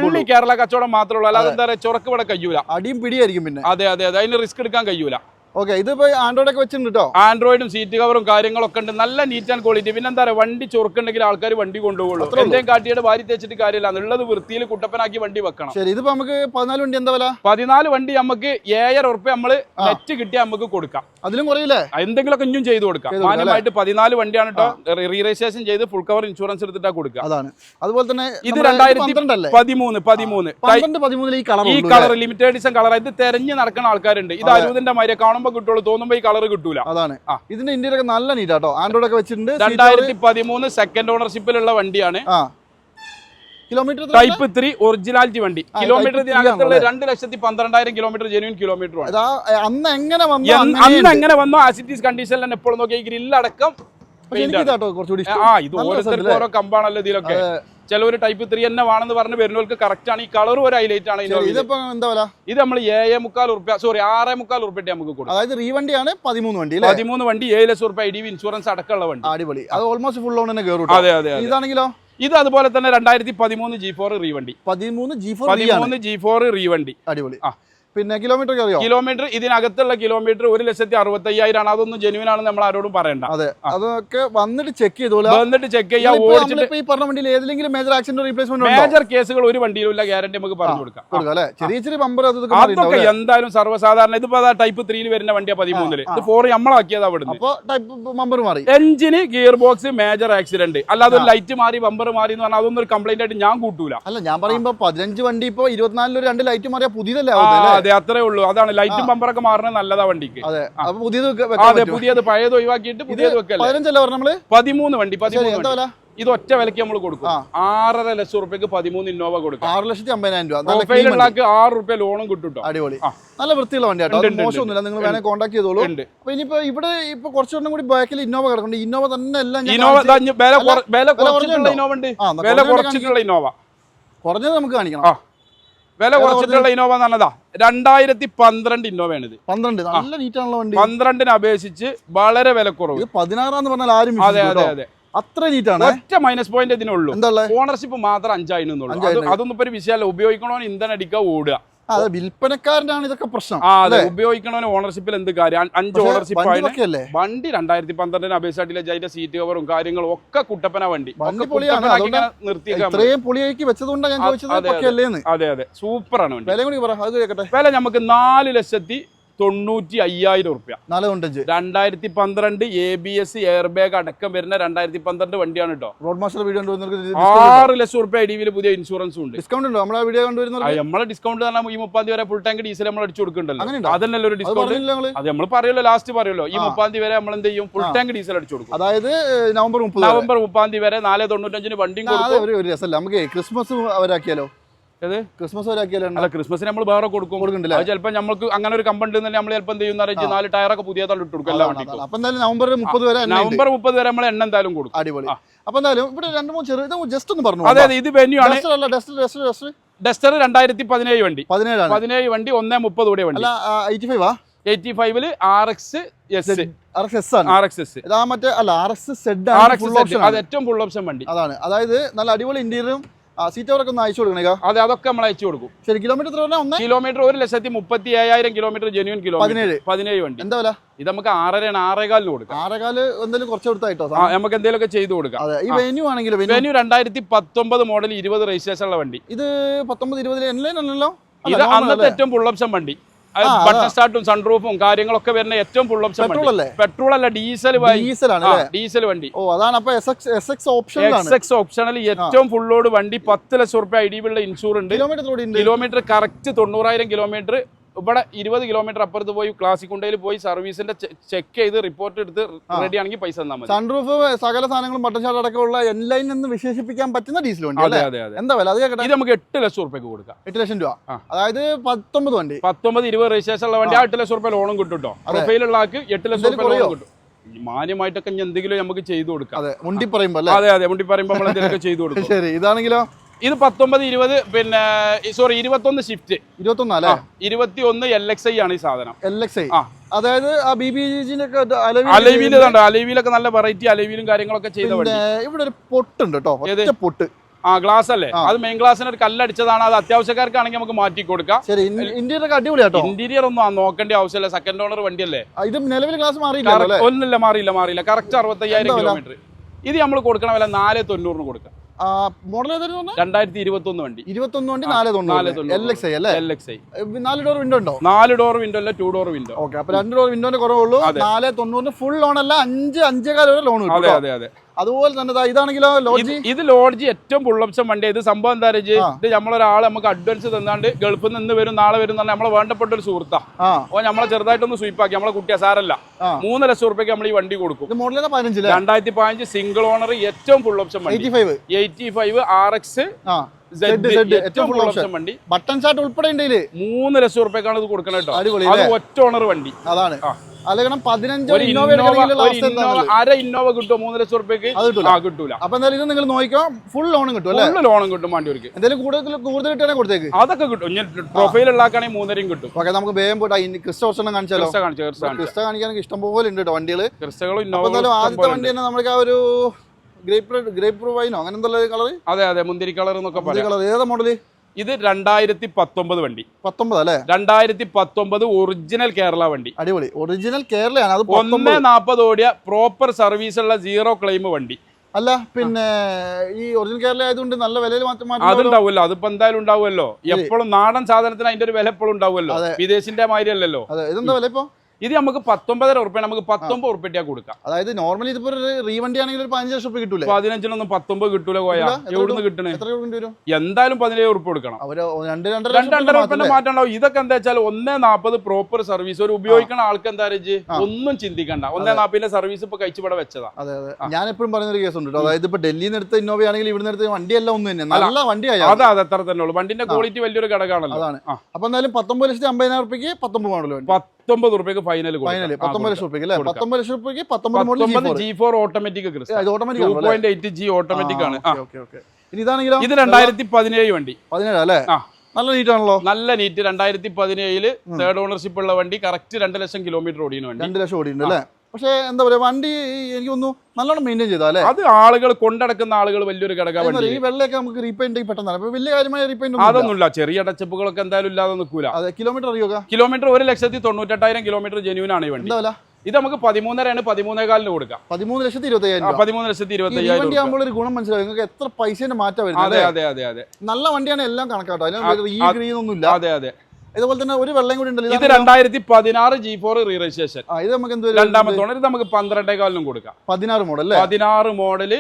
ഓൺലി കേരള കച്ചവടം മാത്രമേ ഉള്ളൂ. അല്ലാതെ എന്താ പറയുക ചുരക്ക് ഇവിടെ കഴിയൂല. അടിയും പിടിയായിരിക്കും പിന്നെ. അതെ അതെ അതെ. അതിന് റിസ്ക് എടുക്കാൻ കഴിയൂല. ഓക്കെ ഇതിപ്പോ ആൻഡ്രോയിഡ് ഒക്കെ വെച്ചിട്ടുണ്ട് കേട്ടോ ആൻഡ്രോയിഡും സീറ്റ് കവറും കാര്യങ്ങളൊക്കെ ഉണ്ട്. നല്ല നീറ്റ് ആൻഡ് ക്വാളിറ്റി പിന്നെ എന്താ പറയുക വണ്ടി ചൊറുക്കുണ്ടെങ്കിൽ ആൾക്കാർ വണ്ടി കൊണ്ടുപോകുള്ളൂ. എന്തേം കാട്ടിയുടെ വാരി തേച്ചിട്ട് കാര്യമില്ല. എന്നുള്ളത് വൃത്തിയിൽ കുട്ടപ്പനാക്കി വണ്ടി വെക്കണം. ശരി ഇതിപ്പോ നമുക്ക് പതിനാല് വണ്ടി എന്താ വില? പതിനാല് വണ്ടി നമുക്ക് ഏഴര ഉറപ്പ് നമ്മൾ നെറ്റ് കിട്ടിയാൽ നമുക്ക് കൊടുക്കാം. അതിലും കുറയില്ലേ എന്തെങ്കിലുമൊക്കെ ഇഞ്ഞും ചെയ്ത് കൊടുക്കാം. മാന്യമായിട്ട് പതിനാല് വണ്ടിയാണ് കേട്ടോ റീരജിസ്ട്രേഷൻ ചെയ്ത് ഫുൾ കവർ ഇൻഷുറൻസ് എടുത്തിട്ടാ കൊടുക്കുക. അതാണ്. അതുപോലെ തന്നെ ഇത് രണ്ടായിരത്തി പതിമൂന്ന് പതിമൂന്ന്. ഈ കളർ ഈ കളർ ലിമിറ്റഡ് എഡിഷൻ കളർ. ഇത് തെരഞ്ഞു നടക്കുന്ന ആൾക്കാരുണ്ട്. ഇത് അതെ. അരുതിന്റെ മാതിരി കാണുമ്പോൾ കിട്ടുള്ളൂ തോന്നുമ്പോ ഈ കളർ കിട്ടൂല. അതാണ്. ഇതിന്റെ ഇന്ത്യയിലൊക്കെ നല്ല നീറ്റാട്ടോ ആൻഡ്രോയിഡ് ഒക്കെ വെച്ചിട്ടുണ്ട്. രണ്ടായിരത്തി പതിമൂന്ന് സെക്കൻഡ് ഓണർഷിപ്പിലുള്ള വണ്ടിയാണ്. കിലോമീറ്റർ ടൈപ്പ് ത്രീ ഒറിജിനാലിറ്റി വണ്ടി. കിലോമീറ്റർ രണ്ട് ലക്ഷത്തി പന്ത്രണ്ടായിരം കിലോമീറ്റർ ജെനുവിൻ കിലോമീറ്റർ അന്ന് എങ്ങനെ വന്നു അന്ന് എങ്ങനെ വന്നു ആസിറ്റീസ് കണ്ടീഷനിൽ തന്നെ എപ്പോഴും നോക്കിയാൽ ഗ്രില്ലടക്കം ആ ഇത്? ഓരോ കമ്പാണല്ലോ ഇതിലൊക്കെ. ചിലവർ ടൈപ്പ് ത്രീ തന്നെ വേണമെന്ന് പറഞ്ഞ് വരുന്നവർക്ക് കറക്റ്റ് ആണ്. ഈ കളർ ഒരു ഹൈലൈറ്റ് ആണ് ഇത് നമ്മൾ ഏഴ് മുക്കാൽ ഉറുപ്പ്യ സോറി ആറേ മുക്കാൽ ഉറുപ്പ്യ നമുക്ക് കൊടുക്കും. അതായത് റീവണ്ടിയാണ് പതിമൂന്ന് വണ്ടി പതിമൂന്ന് വണ്ടി ഏഴ് ലക്ഷം ഉറുപ്പ്യ ഐ ഡി ഇൻഷുറൻസ് അടക്കമുള്ള വണ്ടി. അടിപൊളി. അത് ഓൾമോസ്റ്റ് ഫുൾ ലോൺ തന്നെ കയറും അതെ അതെ ഇതാണെങ്കിലോ? ഇത് അതുപോലെ തന്നെ രണ്ടായിരത്തി പതിമൂന്ന് ജി ഫോർ റീവണ്ടി പതിമൂന്ന് ജി ഫോർ പതിമൂന്ന് ജി ഫോർ റീവണ്ടി അടിപൊളി. ആ. പിന്നെ കിലോമീറ്റർ അറിയാം കിലോമീറ്റർ ഇതിനകത്തുള്ള കിലോമീറ്റർ ഒരു ലക്ഷത്തി അറുപത്തി അയ്യായിരം ആണ് അതൊന്നും ജെനുവിൻ ആണെന്ന് നമ്മൾ ആരോടും പറയണ്ട. അതെ. അതൊക്കെ വന്നിട്ട് ചെക്ക് ചെയ്തോളൂ വന്നിട്ട് ചെക്ക് ചെയ്യാം. ഈ പറഞ്ഞ വണ്ടിയിൽ ഏതെങ്കിലും മേജർ ആക്സിഡന്റ് റീപ്ലേസ്മെന്റ് മേജർ കേസുകൾ ഒരു വണ്ടിയിലും ഇല്ല. ഗ്യാരണ്ടി നമുക്ക് പറഞ്ഞു കൊടുക്കാം. അല്ലെ? ചെറിയ ചെറിയ ബമ്പർ അതൊക്കെ എന്തായാലും സർവസാധാരണ. ഇതിപ്പോ ടൈപ്പ് ത്രീയിൽ വരുന്ന വണ്ടിയാ പതിമൂന്നിൽ. ഇത് ഫോർ നമ്മളാക്കിയത് അവിടെ അപ്പൊ ടൈപ്പ് ബമ്പർ മാറി. എഞ്ചിന് ഗിയർ ബോക്സ് മേജർ ആക്സിഡന്റ് അല്ലാതെ ഒരു ലൈറ്റ് മാറി ബമ്പർ മാറി എന്ന് പറഞ്ഞാൽ അതൊന്നും ഒരു കംപ്ലൈന്റ് ആയിട്ട് ഞാൻ കൂട്ടൂല. അല്ല ഞാൻ പറയുമ്പോ പതിനഞ്ച് വണ്ടി ഇപ്പൊ ഇരുപത്തിനാലിൽ രണ്ട് ലൈറ്റ് മാറിയാ പുതിയതല്ലേ അതെ അത്രേ ഉള്ളൂ. അതാണ് ലൈറ്റും ബമ്പറൊക്കെ മാറണത് നല്ലതാ വണ്ടിക്ക്. അതെ. പുതിയത് പഴയത് ഒഴിവാക്കിയിട്ട് പുതിയത് വെക്കല്ലേ? പതിമൂന്ന് വണ്ടി പതിമൂന്ന് ഇത് ഒറ്റ വിലക്ക് നമ്മൾ കൊടുക്കും. ആറര ലക്ഷം റുപ്യക്ക് പതിമൂന്ന് ഇന്നോവ കൊടുക്കും. ആറ് ലക്ഷത്തി അമ്പതിനായിരം രൂപ. ആറ് റുപ്യ ലോണും കിട്ടും അടിപൊളി. നല്ല വൃത്തിയുള്ള വണ്ടിയാണ് മോശമൊന്നുമില്ല. നിങ്ങൾ വേണേ കോൺടാക്ട് ചെയ്തോളൂ. അപ്പൊ ഇനിയിപ്പോ ഇവിടെ ഇപ്പൊ കുറച്ചുകൊണ്ടും കൂടി ബാക്കിൽ ഇന്നോവ കിടക്കുന്നുണ്ട്. ഇന്നോവ തന്നെ എല്ലാം ഇന്നോവ വില കുറച്ചിട്ടുള്ള ഇന്നോവ ഉണ്ട് വില കുറച്ചിട്ടുള്ള ഇന്നോവ. കുറഞ്ഞത് നമുക്ക് കാണിക്കണം. വില കുറച്ചിട്ടുള്ള ഇന്നോവ നല്ലതാ രണ്ടായിരത്തി പന്ത്രണ്ട് ഇന്നോവയാണ് ഇത്. പന്ത്രണ്ട്. നല്ല നീറ്റ് ആണല്ലോ വണ്ടി. പന്ത്രണ്ടിന് അപേക്ഷിച്ച് വളരെ വില കുറവ്. പതിനാറാന്ന് പറഞ്ഞാൽ ആരും അതെ അതെ അതെ. അത്ര നീറ്റാണ് ഒറ്റ മൈനസ് പോയിന്റ് ഇതിനുള്ളൂ ഓണർഷിപ്പ് മാത്രം അഞ്ചായിരുന്നു. അതൊന്നും ഇപ്പൊ ഒരു വിഷയമല്ല. ഉപയോഗിക്കണോ ഇന്ധനം അടിക്കുക ഓടുക. അതെ വിൽപ്പനക്കാരനാണ് ഇതൊക്കെ പ്രശ്നം ആ അതെ ഉപയോഗിക്കണവന് ഓണർഷിപ്പിൽ എന്ത് കാര്യം? അഞ്ച് ഓണർഷിപ്പ് വണ്ടി രണ്ടായിരത്തി പന്ത്രണ്ടിന് അപേക്ഷാട്ടിലെ ജയിന്റെ സീറ്റ് കവറും കാര്യങ്ങളും ഒക്കെ കുട്ടപ്പന വണ്ടി. ഇത്രയും പൊളിയാക്കി വെച്ചതുകൊണ്ടാണ് ഞാൻ ചോദിച്ചത് അതെ, അതെ. സൂപ്പറാണ് വില നമുക്ക് നാല് ലക്ഷത്തി തൊണ്ണൂറ്റി അയ്യായിരം റുപ്യ നാല് രണ്ടായിരത്തി പന്ത്രണ്ട് A B S air bag അടക്കം വരുന്ന രണ്ടായിരത്തി പന്ത്രണ്ട് വണ്ടിയാണ് കേട്ടോ റോഡ് മാസ്റ്റർ വീഡിയോ ആറ് ലക്ഷം റുപ്യ ഐ പുതിയ ഇൻഷുറൻസ് ഉണ്ട്. ഡിസ്കൗണ്ട് ഉണ്ടോ? നമ്മളെ വീഡിയോ ആ, കണ്ടുവരുന്നവർക്ക് നമ്മളെ ഡിസ്കൗണ്ട് തന്നെ ഈ മുപ്പാം തീയതി വരെ ഫുൾ ടാങ്ക് ഡീസൽ നമ്മൾ അടിച്ചു കൊടുക്കുന്നുണ്ടല്ലോ? അതന്നല്ലോ ഒരു ഡിസ്കൗണ്ട് അത് നമ്മൾ പറയുമല്ലോ ലാസ്റ്റ് പറയുമല്ലോ. ഈ. മുപ്പാം തീയതി വരെ നമ്മൾ എന്ത് ചെയ്യും? ഫുൾ ടാങ്ക് ഡീസൽ അടിച്ചു കൊടുക്കും. അതായത് നവംബർ മുപ്പത്. നവംബർ മുപ്പാം തീയതി വരെ നാല് തൊണ്ണൂറ്റഞ്ചിന് വണ്ടിയും കൊടുക്കും. ഒരു രസമല്ല. നമുക്ക് ക്രിസ്മസ് അവരാക്കിയാലോ? ഏത്? ക്രിസ്മസ് അവരാക്കിയാലോ അല്ല ക്രിസ്മസിന് നമ്മൾ വേറെ കൊടുക്കും. കൊടുക്കണ്ടല്ലേ? ചിലപ്പോൾ നമുക്ക് അങ്ങനെ ഒരു കമ്പണ്ട് നമ്മൾ ചിലപ്പോൾ എന്ത് ചെയ്യുന്ന നാല് ടയറൊക്കെ പുതിയതായിട്ട് ഇട്ട് കൊടുക്കും എല്ലാ വണ്ടിക്കും. അപ്പൊ എന്തായാലും നവംബർ മുപ്പത് വരെ നവംബർ മുപ്പത് വരെ നമ്മൾ എണ്ണ എന്തായാലും കൊടുക്കും. അടിപൊളി. അപ്പൊ എന്തായാലും ഇവിടെ രണ്ട് മൂന്ന് ചെറിയ ജസ്റ്റ് ഒന്ന് പറഞ്ഞു അതെ ഇത് വെന്യൂ ആണ്. ഡസ്റ്റർ അല്ല ഡസ്റ്റർ ഡസ്റ്റർ ഡസ്റ്റർ ഡസ്റ്റർ രണ്ടായിരത്തി പതിനേഴ് വണ്ടി. പതിനേഴ് പതിനേഴ് വണ്ടി ഒന്നേ മുപ്പത് കൂടിയ വണ്ടി. എയ്റ്റി ഫൈവ് ആ? എയ്റ്റി ഫൈവിൽ R X S R X S ആണ്. ആർ എക്സ് എസ് ഇതാ മറ്റേ അല്ല ആർ എക്സ് സെഡ് ആർ ആണ് ഏറ്റവും ഫുൾ ഓപ്ഷൻ വണ്ടി. അതാണ്. അതായത് നല്ല അടിപൊളി ഇന്റീരിയറും സീറ്റ് ഓവറൊക്കെ ഒന്ന് അയച്ചു കൊടുക്കണേ അതെ അതൊക്കെ നമ്മൾ അയച്ചു കൊടുക്കും. ശരി കിലോമീറ്റർ എത്ര പറഞ്ഞാൽ ഒന്ന്? കിലോമീറ്റർ ഒരു ലക്ഷത്തി മുപ്പത്തി ഏഴായിരം കിലോമീറ്റർ ജെന്യൂൻ കിലോ പതിനേഴ്. പതിനേഴ് വണ്ടി. എന്താ വില? ഇത് നമുക്ക് ആറരയാണ് ആറേകാലിന് കൊടുക്കാം. ആറേകാൽ എന്തെങ്കിലും കുറച്ച് കൊടുത്തായിട്ടോ? നമുക്ക് നമുക്ക് എന്തെങ്കിലുമൊക്കെ ചെയ്തു കൊടുക്കാം. അതെ ഈ വെന്യൂ ആണെങ്കിൽ വെന്യൂ രണ്ടായിരത്തി പത്തൊമ്പത് മോഡൽ ഇരുപത് രജിസ്ട്രേഷൻ ഉള്ള വണ്ടി. ഇത് പത്തൊമ്പത് ഇരുപതിൽ എല്ലാം അല്ലല്ലോ അല്ല, ഇത് അന്നത്തെ ഏറ്റവും പുള്ളപ്ഷൻ വണ്ടി. ബട്ടൺ സ്റ്റാർട്ടും സൺറൂഫും കാര്യങ്ങളൊക്കെ വരുന്ന ഏറ്റവും ഫുൾ ഓപ്ഷൻ പെട്രോൾ അല്ലേ? പെട്രോൾ അല്ല ഡീസൽ ഡീസൽ ആണ് ഡീസൽ വണ്ടി. ഓ അതാണ് അപ്പൊ എസ് എക്സ് ഓപ്ഷനിൽ ഏറ്റവും ഫുള്ളോട് വണ്ടി പത്ത് ലക്ഷം റുപ്യ ഐ ഡി ഇൻഷൂർ ഉണ്ട്. കിലോമീറ്റർ കറക്റ്റ് തൊണ്ണൂറായിരം കിലോമീറ്റർ ഇവിടെ ഇരുപത് കിലോമീറ്റർ അപ്പുറത്ത് പോയി ക്ലാസിക് കുണ്ടയിൽ പോയി സർവീസിന്റെ ചെക്ക് ചെയ്ത് റിപ്പോർട്ട് എടുത്ത് റെഡി ആണെങ്കിൽ പൈസ തന്നാൽ മതി. സൺറൂഫ് സകല സാധനങ്ങളും ബട്ടൺ ഷാർട്ട് അടക്കമുള്ള എൻലൈൻ എന്ന് വിശേഷിപ്പിക്കാൻ പറ്റുന്ന ഡീസൽ വണ്ടി അതെ അല്ലേ? അതെ അതെ. എന്താ വില? അത് കേട്ടെ ഇത് നമുക്ക് എട്ട് ലക്ഷം റുപ്യക്ക് കൊടുക്കാം. എട്ട് ലക്ഷം രൂപ. അതായത് പത്തൊമ്പത് വണ്ടി. പത്തൊമ്പത് ഇരുപത് രജിസ്ട്രേഷൻ ഉള്ള വണ്ടി ആ. എട്ട് ലക്ഷം റുപ്യ ലോണും കിട്ടും കേട്ടോ പ്രൊഫൈലുള്ള ആൾക്ക് എട്ട് ലക്ഷം റുപ്യ? ലോണും കിട്ടും. മാന്യമായിട്ടൊക്കെ എന്തെങ്കിലും നമുക്ക് ചെയ്തു കൊടുക്കാം. അതെ മുണ്ടി പറയുമ്പോ അതെ അതെ മുണ്ടി പറയുമ്പോൾ നമ്മൾ എന്തെങ്കിലും ചെയ്തു കൊടുക്കും. ശരി ഇതാണെങ്കിലോ? ഇത് പത്തൊമ്പത് ഇരുപത് പിന്നെ സോറി ഇരുപത്തൊന്ന് ഷിഫ്റ്റ് ഇരുപത്തൊന്ന് അല്ലേ? ഇരുപത്തി ഒന്ന് എൽ എക്സ് ഐ ആണ് ഈ സാധനം. L X I. അതായത് ആ ബി ബി അലവിയിൽ കണ്ടോ അലവിയിലൊക്കെ നല്ല വെറൈറ്റി അലവിയിലും കാര്യങ്ങളൊക്കെ ചെയ്ത ഇവിടെ ഒരു പൊട്ടുണ്ട് കേട്ടോ പൊട്ട്. ആ ഗ്ലാസ് അല്ലേ. അത് മെയിൻ ഗ്ലാസിന് ഒരു കല്ലടിച്ചതാണ്. അത് അത്യാവശ്യക്കാർക്കാണെങ്കിൽ നമുക്ക് മാറ്റി കൊടുക്കാം. ശരി ഇന്ത്യയുടെ ഒക്കെ അടിപൊളിയാട്ടോ ഇന്റീരിയർ ഒന്നും നോക്കേണ്ട ആവശ്യമില്ല. സെക്കൻഡ് ഓണർ വണ്ടിയല്ലേ? ഇത് നിലവിൽ ഗ്ലാസ് മാറിയില്ല ഒന്നില്ല മാറിയില്ല മാറിയില്ല. കറക്റ്റ് അറുപത്തയ്യായിരം? കിലോമീറ്റർ ഇത് നമ്മൾ കൊടുക്കണ വില നാല് തൊണ്ണൂറിന് കൊടുക്കാം. മോഡൽ ഏതായിരുന്നു രണ്ടായിരത്തി ഇരുപത്തി ഒന്ന് വണ്ടി. ഇരുപത്തൊന്ന് വണ്ടി ആ, നാല് നാല് തൊണ്ണൂറ് തൊണ്ണൂറ്. എൽ എക്സ് ഐ അല്ലേ? എൽ എക്സ് ഐ നാല് ഡോർ വിൻഡോ ഉണ്ടോ? നാല് ഡോർ വിൻഡോ അല്ല ടു ഡോർ വിൻഡോ ഓക്കെ അപ്പൊ രണ്ട് ഡോർ വിൻഡോന്റെ കുറവുള്ളൂ. നാല് തൊണ്ണൂറിന് ഫുൾ ലോൺ അല്ല അഞ്ച് അഞ്ചേകാല ലോൺ അതെ അതെ അതെ. അതുപോലെ തന്നെ ഇതാണെങ്കിൽ ഇതാണെങ്കിലോ ഇത് ലോഡ്ജി ഇത് ലോഡ്ജ് ഏറ്റവും ഫുള്ളപ്ഷൻ വണ്ടി ഇത് സംഭവം എന്താ വെച്ചാൽ. ഇത് നമ്മളൊരാൾ നമുക്ക് അഡ്വാൻസ് തന്നാണ്ട് ഗൾഫിൽ നിന്ന് വരും നാളെ വരും എന്ന് പറഞ്ഞാൽ നമ്മളെ വേണ്ടപ്പെട്ട ഒരു സുഹൃത്താ. അപ്പൊ ഓ നമ്മളെ ചെറുതായിട്ടൊന്ന് സ്വീപ്പാക്കി നമ്മളെ കുട്ടിയ സാരല്ല. മൂന്ന് ലക്ഷം റുപ്യക്ക് നമ്മൾ ഈ വണ്ടി കൊടുക്കും. രണ്ടായിരത്തി പതിനഞ്ച് സിംഗിൾ ഓണർ ഏറ്റവും ഫുൾ ഓപ്ഷൻ വണ്ടി എയ്റ്റി ഫൈവ് ആർ എക്സ് ഏറ്റവും full ഫുൾ option. ഓപ്ഷൻ വണ്ടി. ബട്ടൺ ഷാർട്ട് ഉൾപ്പെടെ ഉണ്ട് ഇതിൽ. മൂന്ന് ലക്ഷം റുപ്യക്കാണ് ഇത് കേട്ടോ. അത് അല്ലേ? ഒറ്റ ഓണർ വണ്ടി. അതാണ്. അല്ലെങ്കിൽ പതിനഞ്ചോ ഒരു ഇന്നോവ ഇന്നോവ എടുക്കണമെങ്കിൽ ഒരു ലാസ്റ്റ് ഇന്നോവ എന്താ അര ഇന്നോവ കിട്ടുമോ? മൂന്ന് ലക്ഷം റുപ്യക്ക് അത് കിട്ടൂല. ആ കിട്ടൂല. അപ്പൊ എന്തായാലും ഇത് നിങ്ങൾ നോക്കിക്കോ ഫുൾ ലോണും കിട്ടും അല്ലേ? ലോണും കിട്ടും വണ്ടിയവർക്ക് എന്തെങ്കിലും കൂടുതൽ കൂടുതൽ കിട്ടുകയാണെങ്കിൽ കൊടുത്തേക്ക്. അതൊക്കെ കിട്ടും. ഇനി പ്രൊഫൈൽ ഉണ്ടാക്കുകയാണെങ്കിൽ മൂന്നരയും കിട്ടും. ഓക്കെ നമുക്ക് വേഗം പോയിട്ട് അതിന് ക്രിസ്റ്റ ഓപ്ഷൻ കാണിച്ചാലോ? ക്രിസ്റ്റ കാണിച്ചു ഇഷ്ടം പോലെ ഉണ്ട് കേട്ടോ വണ്ടികൾ ക്രിസ്റ്റകളും അപ്പൊ ആദ്യത്തെ വണ്ടി തന്നെ നമ്മൾക്ക് ആ ഒരു ഗ്രേപ്പ് ഗ്രേപ്പ് വൈനോ അങ്ങനെ എന്തല്ല കളർ അതെ അതെ മുന്തിരി കളർ എന്നൊക്കെ പറയാം. കളർ ഏതാ മോഡൽ ഇത് രണ്ടായിരത്തി പത്തൊമ്പത് വണ്ടി. പത്തൊമ്പത് അല്ലേ? രണ്ടായിരത്തി പത്തൊമ്പത് ഒറിജിനൽ കേരള വണ്ടി. അടിപൊളി. ഒറിജിനൽ കേരളയാണ്. അത് ഒന്ന് നാൽപ്പത് ഓടിയ പ്രോപ്പർ സർവീസ് ഉള്ള സീറോ ക്ലെയിം വണ്ടി. അല്ല പിന്നെ ഈ ഒറിജിനൽ കേരള ആയതുകൊണ്ട് നല്ല വിലയിൽ മാറ്റം മാറ്റം അതുണ്ടാവുമല്ലോ. അതിപ്പോ എന്തായാലും ഉണ്ടാവുമല്ലോ. എപ്പോഴും നാടൻ സാധനത്തിന് അതിന്റെ ഒരു വില എപ്പോഴും ഉണ്ടാവുമല്ലോ. വിദേശിന്റെ മാതിരി അല്ലല്ലോ. അതെ. ഇതെന്താ വില ഇപ്പൊ? ഇത് നമുക്ക് പത്തൊമ്പതര ഉറുപ്പിയാണ് നമുക്ക് പത്തൊമ്പത് ഉറുപ്പിയാ കൊടുക്കാം. അതായത് നോർമലി ഇതിപ്പോ ഒരു റീവണ്ടി ആണെങ്കിൽ ഒരു പതിനഞ്ച് ലക്ഷം കിട്ടൂല? പതിനഞ്ചിനൊന്നും പത്തൊമ്പത് കിട്ടൂല കോയ. കിട്ടൂല? എവിടുന്ന് കിട്ടണേ? എന്തായാലും പതിനേഴ് ഉറുപ്പ് കൊടുക്കണം. രണ്ട് രണ്ടര ഉറുപ്പിന്റെ മാറ്റം ഉണ്ടാവും. ഇതൊക്കെ എന്താ വെച്ചാൽ ഒന്നേ നാൽപ്പത് പ്രോപ്പർ സർവീസ് ഒരു ഉപയോഗിക്കുന്ന ആൾക്ക് എന്താ ഒന്നും ചിന്തിക്കണ്ട. ഒന്നേ നാൽപ്പതിന്റെ സർവീസ് ഇപ്പൊ കഴിച്ചുപടെ വെച്ചതാ. അതെ അതെ. ഞാൻ എപ്പോഴും പറയുന്ന ഒരു കേസ് ഉണ്ട് അതായത് ഇപ്പൊ ഡൽഹിയിൽ നിന്ന് എടുത്ത ഇന്നോവ ആണെങ്കിൽ ഇവിടുന്ന് എടുത്ത വണ്ടിയെല്ലാം ഒന്നും തന്നെ. നല്ല വണ്ടിയായി അതെ അത് അത്ര തന്നെ ഉള്ളൂ. വണ്ടിന്റെ ക്വാളിറ്റി വലിയൊരു ഘടകമാണല്ലോ. അതാണ്. അപ്പൊ എന്തായാലും പത്തൊമ്പത് ലക്ഷത്തി അമ്പതിനായിരം റുപ്യക്ക് പത്തൊമ്പത് മോഡൽ വണ്ടി. പത്തൊമ്പത് ഉറുപ്പ്യക്ക് ഫൈനൽ ഫൈനലി പത്തൊമ്പത് ലക്ഷം റുപ്യക്ക് അല്ലേ? കൊടുക്കാം. പത്തൊമ്പത് ലക്ഷം റുപ്യക്ക് പത്തൊമ്പത് മോഡൽ പത്തൊമ്പത് G four automatic automatic two point eight G automatic ആണ് ഇനി ഇതാണെങ്കിലും? ഇത് രണ്ടായിരത്തി പതിനേഴ് വണ്ടി. പതിനേഴ് അല്ലേ? ആ. നല്ല നീറ്റ് ആണല്ലോ. നല്ല നീറ്റ് രണ്ടായിരത്തി പതിനേഴിൽ തേർഡ് ഓണർഷിപ്പ് ഉള്ള വണ്ടി കറക്റ്റ് രണ്ട് ലക്ഷം കിലോമീറ്റർ ഓടിയുന്ന വണ്ടി. രണ്ട് ലക്ഷം ഓടിയിട്ടുണ്ട് അല്ലേ? പക്ഷേ എന്താ പറയാ വണ്ടി എനിക്ക് തോന്നുന്നു നല്ലോണം മെയിന്റെയിൻ ചെയ്താ അല്ലേ? അത് ആളുകൾ കൊണ്ടടക്കുന്ന ആളുകൾ വലിയൊരു ഘടകം ഈ വെള്ളയൊക്കെ നമുക്ക് റീപെയിന്റ് പെട്ടെന്ന് വലിയ കാര്യമായ റീപെയിന്റ് അതൊന്നുമില്ല. ചെറിയ അടച്ചപ്പുകളൊക്കെ എന്തായാലും ഇല്ലാതെ നിൽക്കൂല. അതെ കിലോമീറ്റർ അറിയുക കിലോമീറ്റർ ഒരു ലക്ഷത്തി തൊണ്ണൂറ്റെട്ടായിരം കിലോമീറ്റർ ജെന്യൂൻ ആണ് ഈ വണ്ടി. ഇത് നമുക്ക് പതിമൂന്നരയാണ് പതിമൂന്നേകാലിന് കൊടുക്കാം. പതിമൂന്ന് ലക്ഷത്തി ഇരുപത്തയ്യായിരം പതിമൂന്ന് ലക്ഷത്തി ഈ ഇരുപത്തി ഈ അയ്യായിരം വണ്ടി. ആകുമ്പോൾ ഒരു ഗുണം മനസ്സിലാവും. നിങ്ങൾക്ക് എത്ര പൈസേന്റെ മാറ്റം വരുന്നത് അതെ അതെ അതെ അതെ. നല്ല വണ്ടിയാണ് എല്ലാം കണക്കാട്ടോ. അതിന് ഒന്നും ഇല്ല അതെ അതെ. ഇതുപോലെ തന്നെ ഒരു വെള്ളം കൂടി ഉണ്ടല്ലോ. ഇത്? രണ്ടായിരത്തി പതിനാറ് ജി ഫോർ റീ രജിസ്ട്രേഷൻ ഇത് നമുക്ക് എന്ത്? രണ്ടാമത്തെ ഓണർ ഇത് നമുക്ക് പന്ത്രണ്ടേകാലിനും കൊടുക്കാം. പതിനാറ് മോഡൽ പതിനാറ് മോഡൽ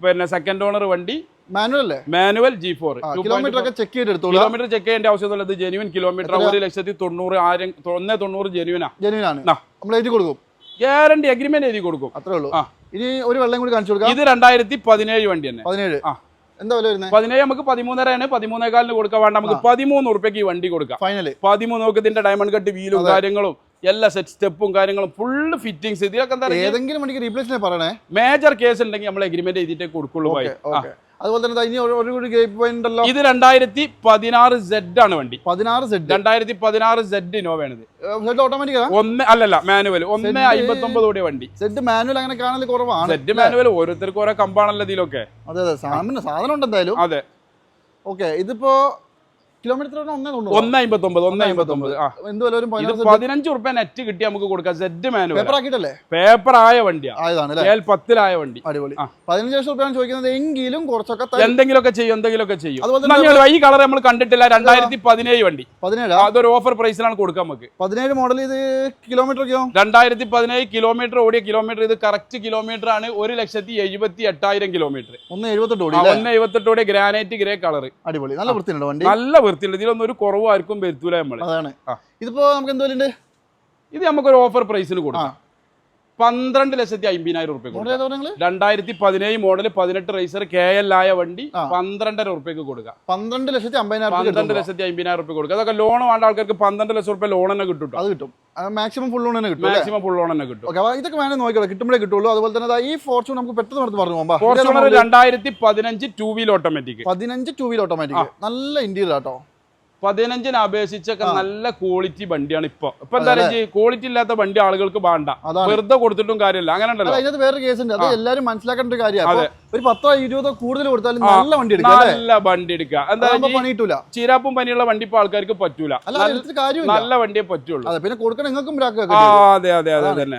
പിന്നെ സെക്കൻഡ് ഓണർ വണ്ടി manual manual G four kilometre ഒക്കെ ചെക്ക് ചെയ്തെടുത്തു കിലോമീറ്റർ ചെക്ക് ചെയ്യേണ്ട ആവശ്യമുള്ളത് ഇത് ജെന്യൂൻ കിലോമീറ്റർ? ഒരു ലക്ഷത്തി തൊണ്ണൂറ് ആയിരം ഒന്നേ തൊണ്ണൂറ് ജെനുവിനാ ജെനുവിനാണ് നമ്മൾ എഴുതി കൊടുക്കും. ഗ്യാരണ്ടി അഗ്രിമെന്റ് എഴുതി കൊടുക്കും. അത്രേ ഉള്ളൂ. ഇനി ഒരു വെള്ളം കൂടി കാണിച്ചു കൊടുക്കാം. ഇത് രണ്ടായിരത്തി പതിനേഴ് വണ്ടി തന്നെ. പതിനേഴ്. ആ. എന്താ വില വരുന്നത് പതിനേഴ് നമുക്ക് പതിമൂന്നരയാണ്. പതിമൂന്നേകാലിന് കൊടുക്കാൻ വേണ്ട. നമുക്ക് പതിമൂന്ന് ഉറുപ്പ്യക്ക് ഈ വണ്ടി കൊടുക്കാം. ഫൈനൽ പതിമൂന്ന് നോക്ക് ഇതിന്റെ ഡയമണ്ട് കട്ട് വീലും കാര്യങ്ങളും എല്ലാ സെറ്റ് സ്റ്റെപ്പും കാര്യങ്ങളും ഫുള്ള് ഫിറ്റിംഗ്സ് ഇതിലൊക്കെ എന്താ ഏതെങ്കിലും വണ്ടിക്ക് പറയണേ. മേജർ കേസ് ഉണ്ടെങ്കിൽ നമ്മൾ എഗ്രിമെന്റ് എഴുതിയിട്ടേ കൊടുക്കുള്ളൂ അതുപോലെ തന്നെ ഇനി ഒരു- ഒരു കൂടി ഗേറ്റ് പോയിന്റ് ഉണ്ടല്ലോ. ഇത് രണ്ടായിരത്തി പതിനാറ് സെഡ് ആണ് വണ്ടി. പതിനാറ് സെഡ് രണ്ടായിരത്തി പതിനാറ് സെഡ് ഇനോവയാണ് ഇത് സെഡ് ഓട്ടോമാറ്റിക് ഒന്ന് അല്ലല്ല മാനുവൽ ഒന്ന് അമ്പത്തി ഒമ്പത് ഓടിയ വണ്ടി. സെഡ് മാനുവൽ അങ്ങനെ കാണൽ കുറവാണ് സെഡ് മാനുവൽ ഓരോരുത്തർക്കും ഓരോ കമ്പാണല്ലോ ഇതിലൊക്കെ. അതെ അതെ. സാധനം സാധനം ഉണ്ട് എന്തായാലും അതെ. ഓക്കെ ഇതിപ്പോ കിലോമീറ്റർ ഒന്ന് അമ്പത്തി ഒമ്പത് ഒന്ന് അമ്പത്തി ഒമ്പത് ഇത് പതിനഞ്ച് റുപ്യ നെറ്റ് കിട്ടി നമുക്ക് കൊടുക്കാം. സെഡ് മാനുവൽ പേപ്പർ ആയ വണ്ടിയാണ് പത്തിലായ വണ്ടി. അടിപൊളി. പതിനഞ്ച് ലക്ഷം റുപ്യാണ് ചോദിക്കുന്നത്. എങ്കിലും കുറച്ചൊക്കെ. എന്തെങ്കിലുമൊക്കെ ചെയ്യും എന്തെങ്കിലുമൊക്കെ ചെയ്യും. ഈ കളർ നമ്മൾ കണ്ടിട്ടില്ല. രണ്ടായിരത്തി പതിനേഴ് വണ്ടി. പതിനേഴ്? അതൊരു ഓഫർ പ്രൈസിലാണ് കൊടുക്കാൻ നമുക്ക്. പതിനേഴ് മോഡൽ ഇത് കിലോമീറ്റർ രണ്ടായിരത്തി പതിനേഴ് കിലോമീറ്റർ ഓടിയ കിലോമീറ്റർ ഇത് കറക്റ്റ് കിലോമീറ്റർ ആണ്. ഒരു ലക്ഷത്തി എഴുപത്തി എട്ടായിരം കിലോമീറ്റർ ഒന്ന് എഴുപത്തെട്ട് ഒന്ന് എഴുപത്തെട്ട് ഗ്രാനൈറ്റ് ഗ്രേ കളർ അടിപൊളി. നല്ല വൃത്തിയുണ്ട് വണ്ടി? നല്ല വൃത്തിയുണ്ട് ഇതിലൊന്നും ഒരു കുറവും ആർക്കും വരുത്തൂല നമ്മൾ അതാണ്. ഇതിപ്പോ നമുക്ക് എന്തോ ഉണ്ട് ഇത് നമുക്കൊരു ഓഫർ പ്രൈസിന് കൊടുക്കാം. പന്ത്രണ്ട് ലക്ഷത്തി അമ്പതിനായിരം റുപ്യ രണ്ടായിരത്തി പതിനേഴ് മോഡൽ പതിനെട്ട് റേസർ കെ എൽ ആയ വണ്ടി. പന്ത്രണ്ടര റുപ്യക്ക് കൊടുക്കാം പന്ത്രണ്ട് ലക്ഷത്തി അമ്പതിനായിരം പന്ത്രണ്ട് ലക്ഷത്തി അമ്പതിനായിരം റുപ്യ കൊടുക്കുക. അതൊക്കെ ലോൺ വേണ്ട ആൾക്കാർക്ക് പന്ത്രണ്ട് ലക്ഷം റുപ്യ ലോൺ തന്നെ കിട്ടും അത് കിട്ടും. മാക്സിമം ഫുൾ ലോൺ തന്നെ കിട്ടും മാക്സിമം ഫുൾ ലോൺ തന്നെ കിട്ടും. ഓക്കെ ഇതൊക്കെ വേണേ നോക്കിയാൽ കിട്ടുമ്പോഴേ കിട്ടുള്ളൂ. അതുപോലെ തന്നെ ഈ ഫോർച്യൂൺ നമുക്ക് പെട്ടെന്ന് നടത്തി പറഞ്ഞു പോകാം. ഫോർച്യൂണർ രണ്ടായിരത്തി പതിനഞ്ച് ടൂ വീൽ ഓട്ടോമാറ്റിക് പതിനഞ്ച് ടൂ വീൽ ഓട്ടോമാറ്റിക് നല്ല ഇന്ത്യയിലാട്ടോ പതിനഞ്ചിനെ അപേക്ഷിച്ചൊക്കെ നല്ല ക്വാളിറ്റി വണ്ടിയാണ് ഇപ്പൊ. ഇപ്പൊ എന്താ പറയുക ക്വാളിറ്റി ഇല്ലാത്ത വണ്ടി ആളുകൾക്ക് വേണ്ട. വെറുതെ കൊടുത്തിട്ടും കാര്യമില്ല. അങ്ങനെ ഉണ്ടല്ലോ അതിനകത്ത് വേറൊരു കേസ് ഉണ്ട്. അത് എല്ലാരും മനസ്സിലാക്കേണ്ട ഒരു കാര്യമാണ്. അതെ. ഒരു പത്തോ ഇരുപതോ കൂടുതൽ കൊടുത്താലും നല്ല വണ്ടി എടുക്കാം നല്ല വണ്ടി എടുക്കാം എന്താ ചീരാപ്പും പനിയുള്ള വണ്ടി ഇപ്പൊ ആൾക്കാർക്ക് പറ്റൂല. നല്ല- വണ്ടിയെ പറ്റുള്ളൂ. പിന്നെ കൊടുക്കണം നിങ്ങൾക്കും അതെ അതെ അതെ തന്നെ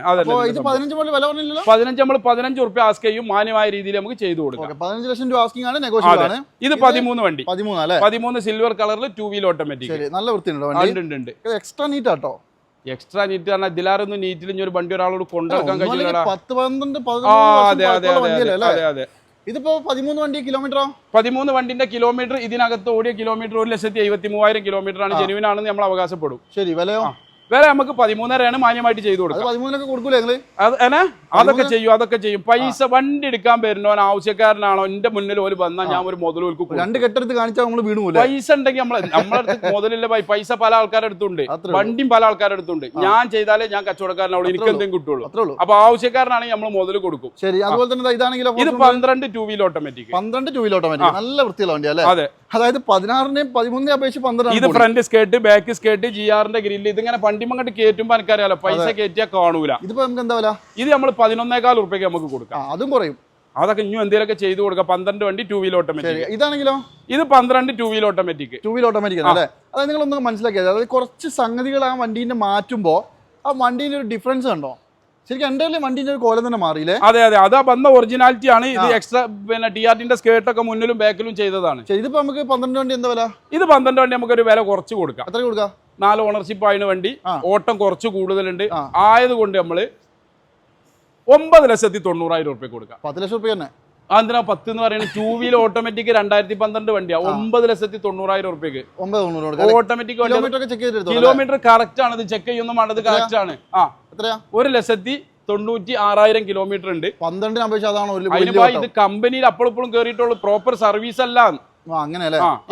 പതിനഞ്ച് വില പറഞ്ഞില്ലല്ലോ? പതിനഞ്ച് നമ്മൾ പതിനഞ്ച് റുപ്യ ആസ്ക് ചെയ്യും മാന്യമായ രീതിയിൽ നമുക്ക് ചെയ്തു കൊടുക്കാം. പതിനഞ്ച് ലക്ഷം രൂപ ആസ്കിംഗ് ആണ് നെഗോഷ്യബിൾ ആണ്. ഇത് പതിമൂന്ന് വണ്ടി. പതിമൂന്ന് അല്ലേ? പതിമൂന്ന് സിൽവർ കളറിൽ ടൂ വീൽ ഓട്ടോമാറ്റിക് നല്ല വൃത്തിയുണ്ട് എക്സ്ട്രാ നീറ്റ് ആട്ടോ? എക്സ്ട്രാ നീറ്റ് കാരണം ഇതിലാറൊന്നും നീറ്റിൽ ഒരു വണ്ടി ഒരാളോട് കൊണ്ടുനടക്കാൻ കഴിഞ്ഞില്ല കഴിയില്ലടാ. പത്ത് പന്ത്രണ്ട് അതെ അതെ അതെ അതെ. ഇതിപ്പോ പതിമൂന്ന് വണ്ടി കിലോമീറ്ററോ പതിമൂന്ന് വണ്ടിന്റെ കിലോമീറ്റർ ഇതിനകത്ത് ഓടിയ കിലോമീറ്റർ ഒരു ലക്ഷത്തി എഴുപത്തി മൂവായിരം കിലോമീറ്റർ ആണ്. ജെനുവിൻ ആണെന്ന് നമ്മൾ അവകാശപ്പെടും. ശരി വിലയോ? വേറെ നമുക്ക് പതിമൂന്നരയാണ് മാന്യമായിട്ട് ചെയ്തു കൊടുക്കുക അതൊക്കെ ചെയ്യും അതൊക്കെ ചെയ്യും. പൈസ വണ്ടി എടുക്കാൻ വരുന്നവൻ ആവശ്യക്കാരനാണോ? എന്റെ മുന്നിൽ ഒരു വന്നാൽ ഞാൻ ഒരു മുതൽ കൊടുക്കും. രണ്ട് കെട്ടെടുത്ത് കാണിച്ചാൽ നമ്മൾ വീണു പൈസ ഉണ്ടെങ്കിൽ നമ്മളെ നമ്മളെ അടുത്ത് മുതലില്ല പൈസ പല ആൾക്കാരുടെ അടുത്തുണ്ട്. വണ്ടിയും പല ആൾക്കാരുടെ അടുത്തുണ്ട്. ഞാൻ ചെയ്താലേ ഞാൻ കച്ചവടക്കാരനാവുള്ളൂ എനിക്ക് എന്തെങ്കിലും കിട്ടുള്ളൂ. അപ്പൊ ആവശ്യക്കാരനാണെങ്കിൽ നമ്മൾ മുതൽ കൊടുക്കും. ശരി അതുപോലെ തന്നെ ഇതാണെങ്കിലും ഇത് പന്ത്രണ്ട് ടൂ വീൽ ഓട്ടോമാറ്റിക്. പന്ത്രണ്ട് ടൂ വീൽ ഓട്ടോമാറ്റിക്. നല്ല വൃത്തിയുള്ള വണ്ടി അല്ലേ? അതെ. അതായത് പതിനാറിനെയും പതിമൂന്നിനെ അപേക്ഷിച്ച് പന്ത്രണ്ട് ഇത് front skirt back skirt G ആറിന്റെ ഗ്രില്ല് ഇതിങ്ങനെ പണ്ടിമങ്ങട്ട് കയറ്റുമ്പോ എനിക്കറിയാലോ പൈസ കയറ്റിയാൽ കാണൂല. ഇതിപ്പോ നമുക്ക് എന്താ വില? ഇത് നമ്മൾ പതിനൊന്നേകാൽ ഉറുപ്പ്യക്ക് നമുക്ക് കൊടുക്കാം. അതും കുറയും. അതൊക്കെ ഇനി എന്തെങ്കിലുമൊക്കെ ചെയ്തു കൊടുക്കാം. പന്ത്രണ്ട് വണ്ടി ടൂ വീൽ ഓട്ടോമാറ്റിക് ഇതാണെങ്കിലോ? ഇത് പന്ത്രണ്ട് two wheel automatic two wheel automatic അല്ലേ? അതായത് നിങ്ങളൊന്ന് മനസ്സിലാക്കിയത് അതായത് കുറച്ച് സംഗതികൾ ആ വണ്ടീന്റെ മാറ്റുമ്പോൾ ആ വണ്ടീന്റെ ഒരു ഡിഫറൻസ് കണ്ടോ ശരിക്കും എന്റെ വണ്ടീന്റെ ഒരു കോലം തന്നെ മാറിയില്ലേ? അതെ അതെ. അത് വന്ന ഒറിജിനാലിറ്റി ആണ്. ഇത് എക്സ്ട്രാ പിന്നെ ടി ആർടിന്റെ സ്കേർട്ടൊക്കെ മുന്നിലും ബാക്കിലും ചെയ്തതാണ്. ഇതിപ്പോ നമുക്ക് പന്ത്രണ്ട് വണ്ടി എന്താ വില? ഇത് പന്ത്രണ്ട് വണ്ടി നമുക്ക് ഒരു വില കുറച്ച് കൊടുക്കാം. എത്ര കൊടുക്കാം? നാല് ഓണർഷിപ്പ് ആയതിനു വണ്ടി ഓട്ടം കുറച്ച് കൂടുതലുണ്ട്. ആയതുകൊണ്ട് നമ്മൾ ഒമ്പത് ലക്ഷത്തി തൊണ്ണൂറായിരം ഉറുപ്പ്യ കൊടുക്കാം. പത്ത് ലക്ഷം റുപ്യ തന്നെ. അതിനാ പത്ത് എന്ന് പറയുന്നത്? ടൂ വീലർ ഓട്ടോമാറ്റിക് രണ്ടായിരത്തി പന്ത്രണ്ട് വണ്ടിയാ. ഒമ്പത് ലക്ഷത്തി തൊണ്ണൂറായിരം ഉറുപ്പ്യക്ക്. ഓട്ടോമാറ്റിക് കിലോമീറ്റർ കറക്റ്റ് ആണ്. ഇത് ചെക്ക് ചെയ്യുന്ന വേണ്ടത് കറക്റ്റ് ആണ്. ആ. ഒരു ലക്ഷത്തി തൊണ്ണൂറ്റി ആറായിരം കിലോമീറ്റർ ഉണ്ട്. പന്ത്രണ്ടിന് അതാണ്. ഇത് കമ്പനിയിൽ അപ്പോഴും കയറിയിട്ടുള്ള പ്രോപ്പർ സർവീസ് അല്ല.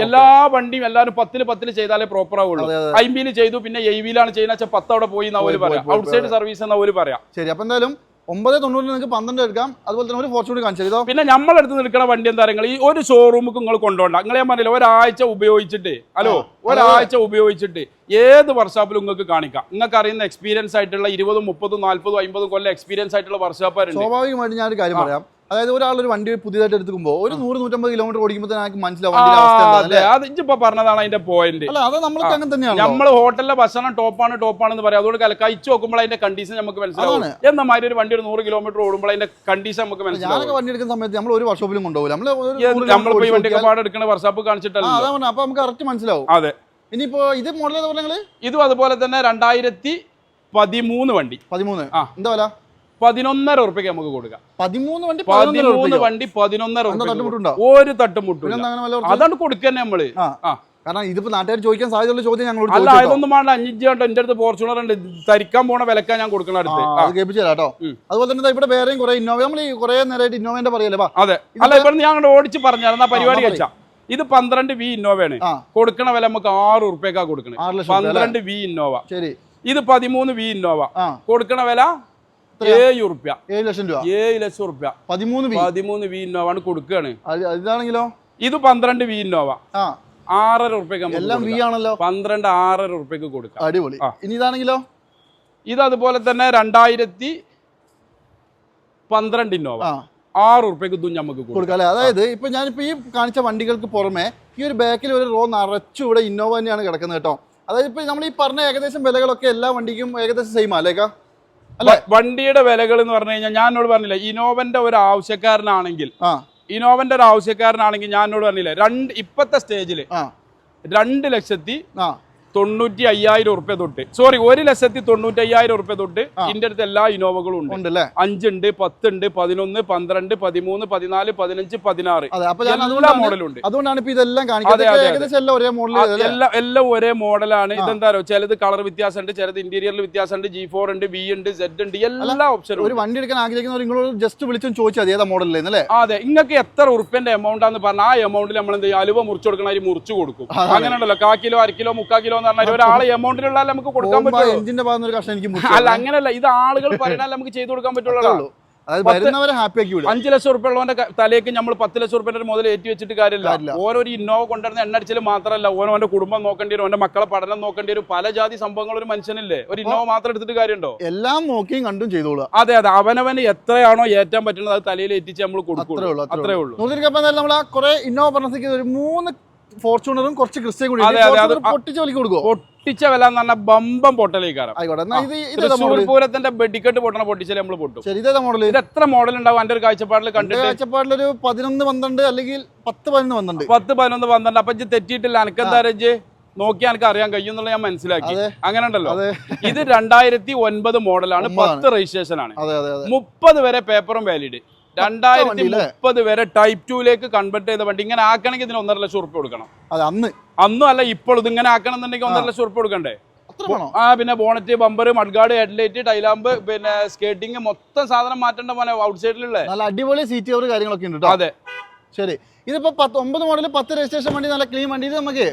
എല്ലാ വണ്ടിയും എല്ലാവരും പത്തിന് പത്തിന് ചെയ്താലേ പ്രോപ്പർ ആവുള്ളൂ. അമ്പതിൽ ചെയ്തു പിന്നെ എയ്വിയിലാണ് ചെയ്യുന്ന വെച്ചാൽ പത്ത് അവിടെ പോയി എന്നാ പറയാം. ഔട്ട് ഔട്ട്സൈഡ് സർവീസ് എന്നാ ഒരു പറയാം. ശരി അപ്പൊ എന്തായാലും ഒമ്പത് തൊണ്ണൂറിൽ നിങ്ങൾക്ക് പന്ത്രണ്ട് എടുക്കാം. അതുപോലെ തന്നെ ഒരു ഫോർച്യൂൺ കാണിച്ചു ഇതോ. പിന്നെ നമ്മളെടുത്ത് നിൽക്കുന്ന വണ്ടി എന്താ ഈ ഒരു ഷോറൂമുക്ക് നിങ്ങൾ കൊണ്ടുപോകണ്ട. നിങ്ങൾ ഞാൻ പറഞ്ഞില്ല ഒരാഴ്ച ഉപയോഗിച്ചിട്ട് ഹലോ ഒരാഴ്ച ഉപയോഗിച്ചിട്ട് ഏത് വർക്ക്ഷോപ്പിലും നിങ്ങൾക്ക് കാണിക്കാം. നിങ്ങൾക്ക് അറിയുന്ന എക്സ്പീരിയൻസ് ആയിട്ടുള്ള ഇരുപതും മുപ്പതും നാല്പതും അമ്പതും കൊല്ലം എക്സ്പീരിയൻസ് ആയിട്ടുള്ള വർക്ക്ഷോപ്പുകാരുണ്ട് സ്വാഭാവികമായിട്ട് ഞാൻ ഒരു കാര്യം പറയാം. അതായത് ഒരാൾ ഒരു വണ്ടി പുതിയതായിട്ട് എടുക്കുമ്പോൾ ഒരു നൂറ് നൂറ്റമ്പത് കിലോമീറ്റർ ഓടിക്കുമ്പോൾ തന്നെ എനിക്ക് മനസ്സിലാവും? പറഞ്ഞതാണ് അതിന്റെ പോയിന്റ് അല്ല അത് നമ്മൾ അങ്ങനെ തന്നെയാണ് നമ്മൾ ഹോട്ടലിലെ ഭക്ഷണം ടോപ്പാണ് ടോപ്പാണ് എന്ന് പറയാം. അതുകൊണ്ട് കഴിച്ചു നോക്കുമ്പോൾ അതിന്റെ കണ്ടീഷൻ നമുക്ക് മനസ്സിലാവും. എന്നമാതിരി എന്ന മാതിരി ഒരു വണ്ടി ഒരു നൂറ് കിലോമീറ്റർ ഓടുമ്പോൾ അതിന്റെ കണ്ടീഷൻ നമുക്ക് മനസ്സിലാവും. ഞാനൊക്കെ വണ്ടി എടുക്കുന്ന സമയത്ത് നമ്മൾ ഒരു വർഷോപ്പിലും കൊണ്ടുപോകില്ല നമ്മൾ നമ്മളിപ്പോ ഈ വണ്ടിയൊക്കെ പാടെ എടുക്കുന്ന വർഷാപ്പ് കാണിച്ചിട്ടല്ല. അപ്പൊ നമുക്ക് കറക്റ്റ് മനസ്സിലാവും. അതെ. ഇനിയിപ്പോ ഇത് മോഡൽ ഇതും അതുപോലെ തന്നെ രണ്ടായിരത്തി പതിമൂന്ന് വണ്ടി. പതിമൂന്ന്. ആ. എന്താ വില? പതിനൊന്നര ഉറുപ്പ്യക്ക് നമുക്ക് കൊടുക്കാം. പതിമൂന്ന് വണ്ടി പതിനൊന്നര പതിമൂന്ന്? വണ്ടി പതിനൊന്നര ഒരു വില കുറച്ച്? അതാണ് കൊടുക്കന്നെ നമ്മൾ. ആ. ആ. കാരണം ഇതിപ്പോ നാട്ടുകാർ ചോദിക്കാൻ സാധ്യതയുള്ള ചോദ്യം ഞങ്ങളോട് അല്ല അതൊന്നും ഇതൊന്നും വേണ്ട. അഞ്ച് കണ്ടോ എന്റെ അടുത്ത് ഫോർച്യൂണർ ഉണ്ട്. തരിക്കാൻ പോണ വിലക്കാൻ ഞാൻ കൊടുക്കണ അടുത്ത്. ആ. അത് കേൾപ്പിച്ചു കേട്ടോ. അതുപോലെ തന്നെ ഇവിടെ വേറെയും കുറെ ഇന്നോവ നമ്മൾ ഈ കുറെ നേരമായിട്ട് ഇന്നോവേന്റെ പറയല്ലേ അതെ. അല്ല ഇവിടെ ഞാൻ അങ്ങോട്ട് ഓടിച്ച് പറഞ്ഞാൽ പരിപാടി കഴിച്ചാ. വെച്ചാ ഇത് പന്ത്രണ്ട് വി ഇന്നോവയാണ് ആ. കൊടുക്കണ വില നമുക്ക് ആറ് ഉറുപ്പ്യക്കാ കൊടുക്കണേ. പന്ത്രണ്ട് വി ഇന്നോവ ശരി. ഇത് പതിമൂന്ന് വി ഇന്നോവ ആ. കൊടുക്കണ വില ഏഴ് ഉറുപ്യ ഏഴ് ലക്ഷം രൂപ. ഏഴ് ലക്ഷം രൂപ പതിമൂന്ന് പതിമൂന്ന് വി ഇന്നോവാണ് കൊടുക്കുകയാണ് ഇതാണെങ്കിലോ? ഇത് പന്ത്രണ്ട് വി ഇന്നോവ. ആറര ഉറുപ്യക്ക് നമുക്ക് എല്ലാം വി. ആണല്ലോ പന്ത്രണ്ട് ആറര ഉറുപ്യക്ക് കൊടുക്കാം. അടിപൊളി. ഇനി ഇതാണെങ്കിലോ? ഇത് അതുപോലെ തന്നെ രണ്ടായിരത്തി പന്ത്രണ്ട് ഇന്നോവ. ആറ് ഉറുപ്പ്യക്ക് ഇതും നമുക്ക് കൊടുക്കാം. അല്ലേ? അതായത് ഇപ്പൊ ഞാനിപ്പോ ഈ കാണിച്ച വണ്ടികൾക്ക് പുറമെ ഈ ഒരു ബാക്കിൽ ഒരു റോ നിറച്ചു ഇവിടെ ഇന്നോവ തന്നെയാണ് കിടക്കുന്നത് കേട്ടോ. അതായത് ഇപ്പൊ നമ്മൾ ഈ പറഞ്ഞ ഏകദേശം വിലകളൊക്കെ എല്ലാ വണ്ടിക്കും ഏകദേശം സെയിം അല്ലേക്കാ വണ്ടിയുടെ വിലകൾ എന്ന് പറഞ്ഞു കഴിഞ്ഞാൽ ഞാൻ എന്നോട് പറഞ്ഞില്ല ഇനോവന്റെ ഒരു ആവശ്യക്കാരനാണെങ്കിൽ ഇനോവന്റെ ഒരു ആവശ്യക്കാരനാണെങ്കിൽ ഞാൻ എന്നോട് പറഞ്ഞില്ല രണ്ട് ഇപ്പത്തെ സ്റ്റേജിൽ ആ. രണ്ട് ലക്ഷത്തി തൊണ്ണൂറ്റി അയ്യായിരം ഉറുപ്പ്യ തൊട്ട്. സോറി ഒരു ലക്ഷത്തി തൊണ്ണൂറ്റി അയ്യായിരം ഉറുപ്പ്യ തൊട്ട് ഇതിന്റെ അടുത്ത് എല്ലാ ഇനോവകളും ഉണ്ട്. അഞ്ചുണ്ട് പത്തുണ്ട് പതിനൊന്ന് പന്ത്രണ്ട് പതിമൂന്ന് പതിനാല് പതിനഞ്ച് പതിനാറ്. എല്ലാ മോഡലുണ്ട് അതുകൊണ്ടാണ് ഇപ്പൊ ഇതെല്ലാം എല്ലാം എല്ലാം ഒരേ മോഡലാണ്. ഇതെന്താ ചിലത് കളർ വ്യത്യാസമുണ്ട് ചിലത് ഇന്റീരിയറിൽ വ്യത്യാസമുണ്ട്. ജി ഫോർ ഉണ്ട് വി ഉണ്ട് സെഡ് ഉണ്ട് എല്ലാ ഓപ്ഷനും ഒരു വണ്ടി എടുക്കാൻ ആഗ്രഹിക്കുന്നവർ നിങ്ങളോട് ജസ്റ്റ് വിളിച്ചും ചോദിച്ചാൽ ഏതാ മോഡലിൽ അതെ നിങ്ങൾക്ക് എത്ര ഉറുപ്പ്യന്റെ എമൗണ്ട് ആണെന്ന് പറഞ്ഞാൽ ആ എമൗണ്ടിൽ നമ്മൾ എന്ത് അലുവ മുറിച്ചു കൊടുക്കണ മുറിച്ചു കൊടുക്കും. അങ്ങനെയാണല്ലോ കാ കിലോ അര കിലോ മുക്കാ കിലോ എന്ന് പറഞ്ഞാൽ ഒരാൾ എമൗണ്ടിലുള്ള നമുക്ക് കൊടുക്കാൻ പറ്റുള്ളൂ. എഞ്ചിന്റെ ഭാഗത്ത് ഒരു കഷ്ണം എനിക്ക് അല്ല അങ്ങനല്ല ഇത് ആളുകൾ പറഞ്ഞാൽ നമുക്ക് ചെയ്തു കൊടുക്കാൻ പറ്റുള്ളൂ അഞ്ചു ലക്ഷം റുപ്യ ഉള്ളവന്റെ തലേക്ക് നമ്മൾ പത്ത് ലക്ഷം റുപ്യന്റെ മുതൽ ഏറ്റി വെച്ചിട്ട് കാര്യമില്ല. ഓരോ ഇന്നോവ കൊണ്ടുവരുന്ന എണ്ണടിച്ചിൽ മാത്രമല്ല ഓരോ അവന്റെ കുടുംബം നോക്കേണ്ടി വരും അവന്റെ മക്കളെ പഠനം നോക്കേണ്ടി വരും. പല ജാതി സംഭവങ്ങൾ ഒരു മനുഷ്യനില്ലേ? ഒരു ഇന്നോവ മാത്രം എടുത്തിട്ട് കാര്യമുണ്ടോ? എല്ലാം നോക്കിയും കണ്ടും ചെയ്തോളൂ അതെ അതെ. അവനവന് എത്രയാണോ ഏറ്റാൻ പറ്റുന്നത് അത് തലയിൽ എത്തിച്ച് നമ്മൾ കൊടുക്കുള്ളൂ. അത്രേ ഉള്ളൂ നമ്മൾ കുറെ ഇന്നോവ പറഞ്ഞ ഒരു മൂന്ന് ഫോർച്യൂണറും കുറച്ച് ക്രിസ്റ്റയും കൂടി. പൊട്ടിച്ച് വലിക്ക് കൊടുക്കുമോ പൊട്ടിച്ച വില എന്ന് പറഞ്ഞാൽ ബമ്പം പൊട്ടലേക്കാരം. ആയിക്കോട്ടെ തൃശ്ശൂർ പൂരത്തിന്റെ ബെഡിക്കെട്ട് പൊട്ടണ പൊട്ടിച്ചാൽ നമ്മൾ പൊട്ടും. ശരി ഇതേ മോഡൽ ഇത് എത്ര മോഡൽ ഉണ്ടാവും എന്റെ ഒരു കാഴ്ചപ്പാടിൽ കണ്ടു കാഴ്ചപ്പാടിൽ ഒരു പതിനൊന്ന് പന്ത്രണ്ട് അല്ലെങ്കിൽ പത്ത് പതിനൊന്ന് പന്ത്രണ്ട്. പത്ത് പതിനൊന്ന് പന്ത്രണ്ട്. അപ്പൊ തെറ്റിയിട്ടില്ല. അനക്കെന്താ ഇജ്ജ്? നോക്കി എനിക്ക് അറിയാൻ കഴിയും എന്നുള്ള ഞാൻ മനസ്സിലാക്കി. അങ്ങനെ ഉണ്ടല്ലോ. ഇത് രണ്ടായിരത്തി ഒൻപത് മോഡലാണ്. പത്ത് രജിസ്ട്രേഷൻ ആണ്. മുപ്പത് വരെ പേപ്പറും വാലിഡ് രണ്ടായിരത്തി? മുപ്പത് വരെ ടൈപ്പ് ടൂലേക്ക് കൺവേർട്ട് ചെയ്ത വണ്ടി. ഇങ്ങനെ ആക്കണമെങ്കിൽ ഇതിന് ഒന്നര ലക്ഷം ഉറുപ്പ് കൊടുക്കണം. അതെ അന്ന്. അന്നും അല്ല ഇപ്പോൾ ഇത് ഇങ്ങനെ ആക്കണം എന്നുണ്ടെങ്കിൽ ഒന്നര ലക്ഷം ഉറുപ്പ് കൊടുക്കണ്ടേ? ആ പിന്നെ bonnet bumper mudguard headlight taillamp പിന്നെ സ്കേറ്റിംഗ് മൊത്തം സാധനം മാറ്റേണ്ട പോലെ ഔട്ട് സൈഡിലുള്ള നല്ല അടിപൊളി സീറ്റ് കവർ കാര്യങ്ങളൊക്കെ ഉണ്ട് അതെ. ശരി. ഇതിപ്പോ പത്ത് ഒമ്പത് മോഡൽ പത്ത് രജിസ്ട്രേഷൻ വണ്ടി നല്ല ക്ലീൻ വണ്ടി ഇത് നമുക്ക്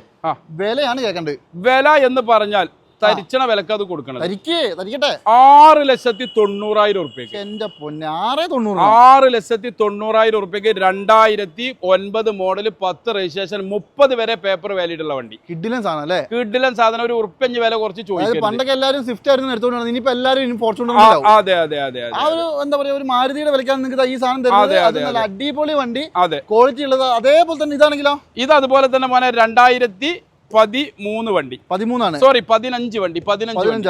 വിലയാണ് കേൾക്കേണ്ടത് വില എന്ന് പറഞ്ഞാൽ തരിച്ചണ വിലക്ക് അത് കൊടുക്കണം തരിക്കേ തരിക്കട്ടെ. ആറ് ലക്ഷത്തി തൊണ്ണൂറായിരം ഉറുപ്പ്യക്ക്. എന്റെ പൊന്നെ ആറ് തൊണ്ണൂറ് ആറ് ലക്ഷത്തി തൊണ്ണൂറായിരം ഉറുപ്പ്യക്ക് രണ്ടായിരത്തി ഒൻപത് മോഡൽ പത്ത് രജിസ്ട്രേഷൻ മുപ്പത് വരെ പേപ്പർ വാലിഡ് ഉള്ള വണ്ടി. കിഡിലൻ സാധനം അല്ലേ? കിഡിലൻ സാധനം ഒരു ഉറുപ്പഞ്ച് വില കുറച്ച് ചോദിച്ചു പണ്ടൊക്കെ എല്ലാവരും സ്വിഫ്റ്റ് ആയിരുന്നു എടുത്തോണ്ടാണ് ഇനിയിപ്പോ എല്ലാവരും ഇനി ഫോർച്യൂണർ അതെ അതെ അതെ ആ അതെ. ഒരു എന്താ പറയാ ഒരു മാരുതിയുടെ വിലക്കാണ് നിങ്ങൾക്ക് ഈ സാധനം തരുന്നത്. നല്ല അടിപൊളി വണ്ടി. അതെ. ക്വാളിറ്റി ഉള്ളത്. അതേപോലെ തന്നെ ഇതാണെങ്കിലോ? ഇത് അതുപോലെ തന്നെ മോനെ രണ്ടായിരത്തി പതിമൂന്ന് വണ്ടി. പതിമൂന്നാണ്. സോറി പതിനഞ്ച് വണ്ടി. പതിനഞ്ച് വണ്ടി.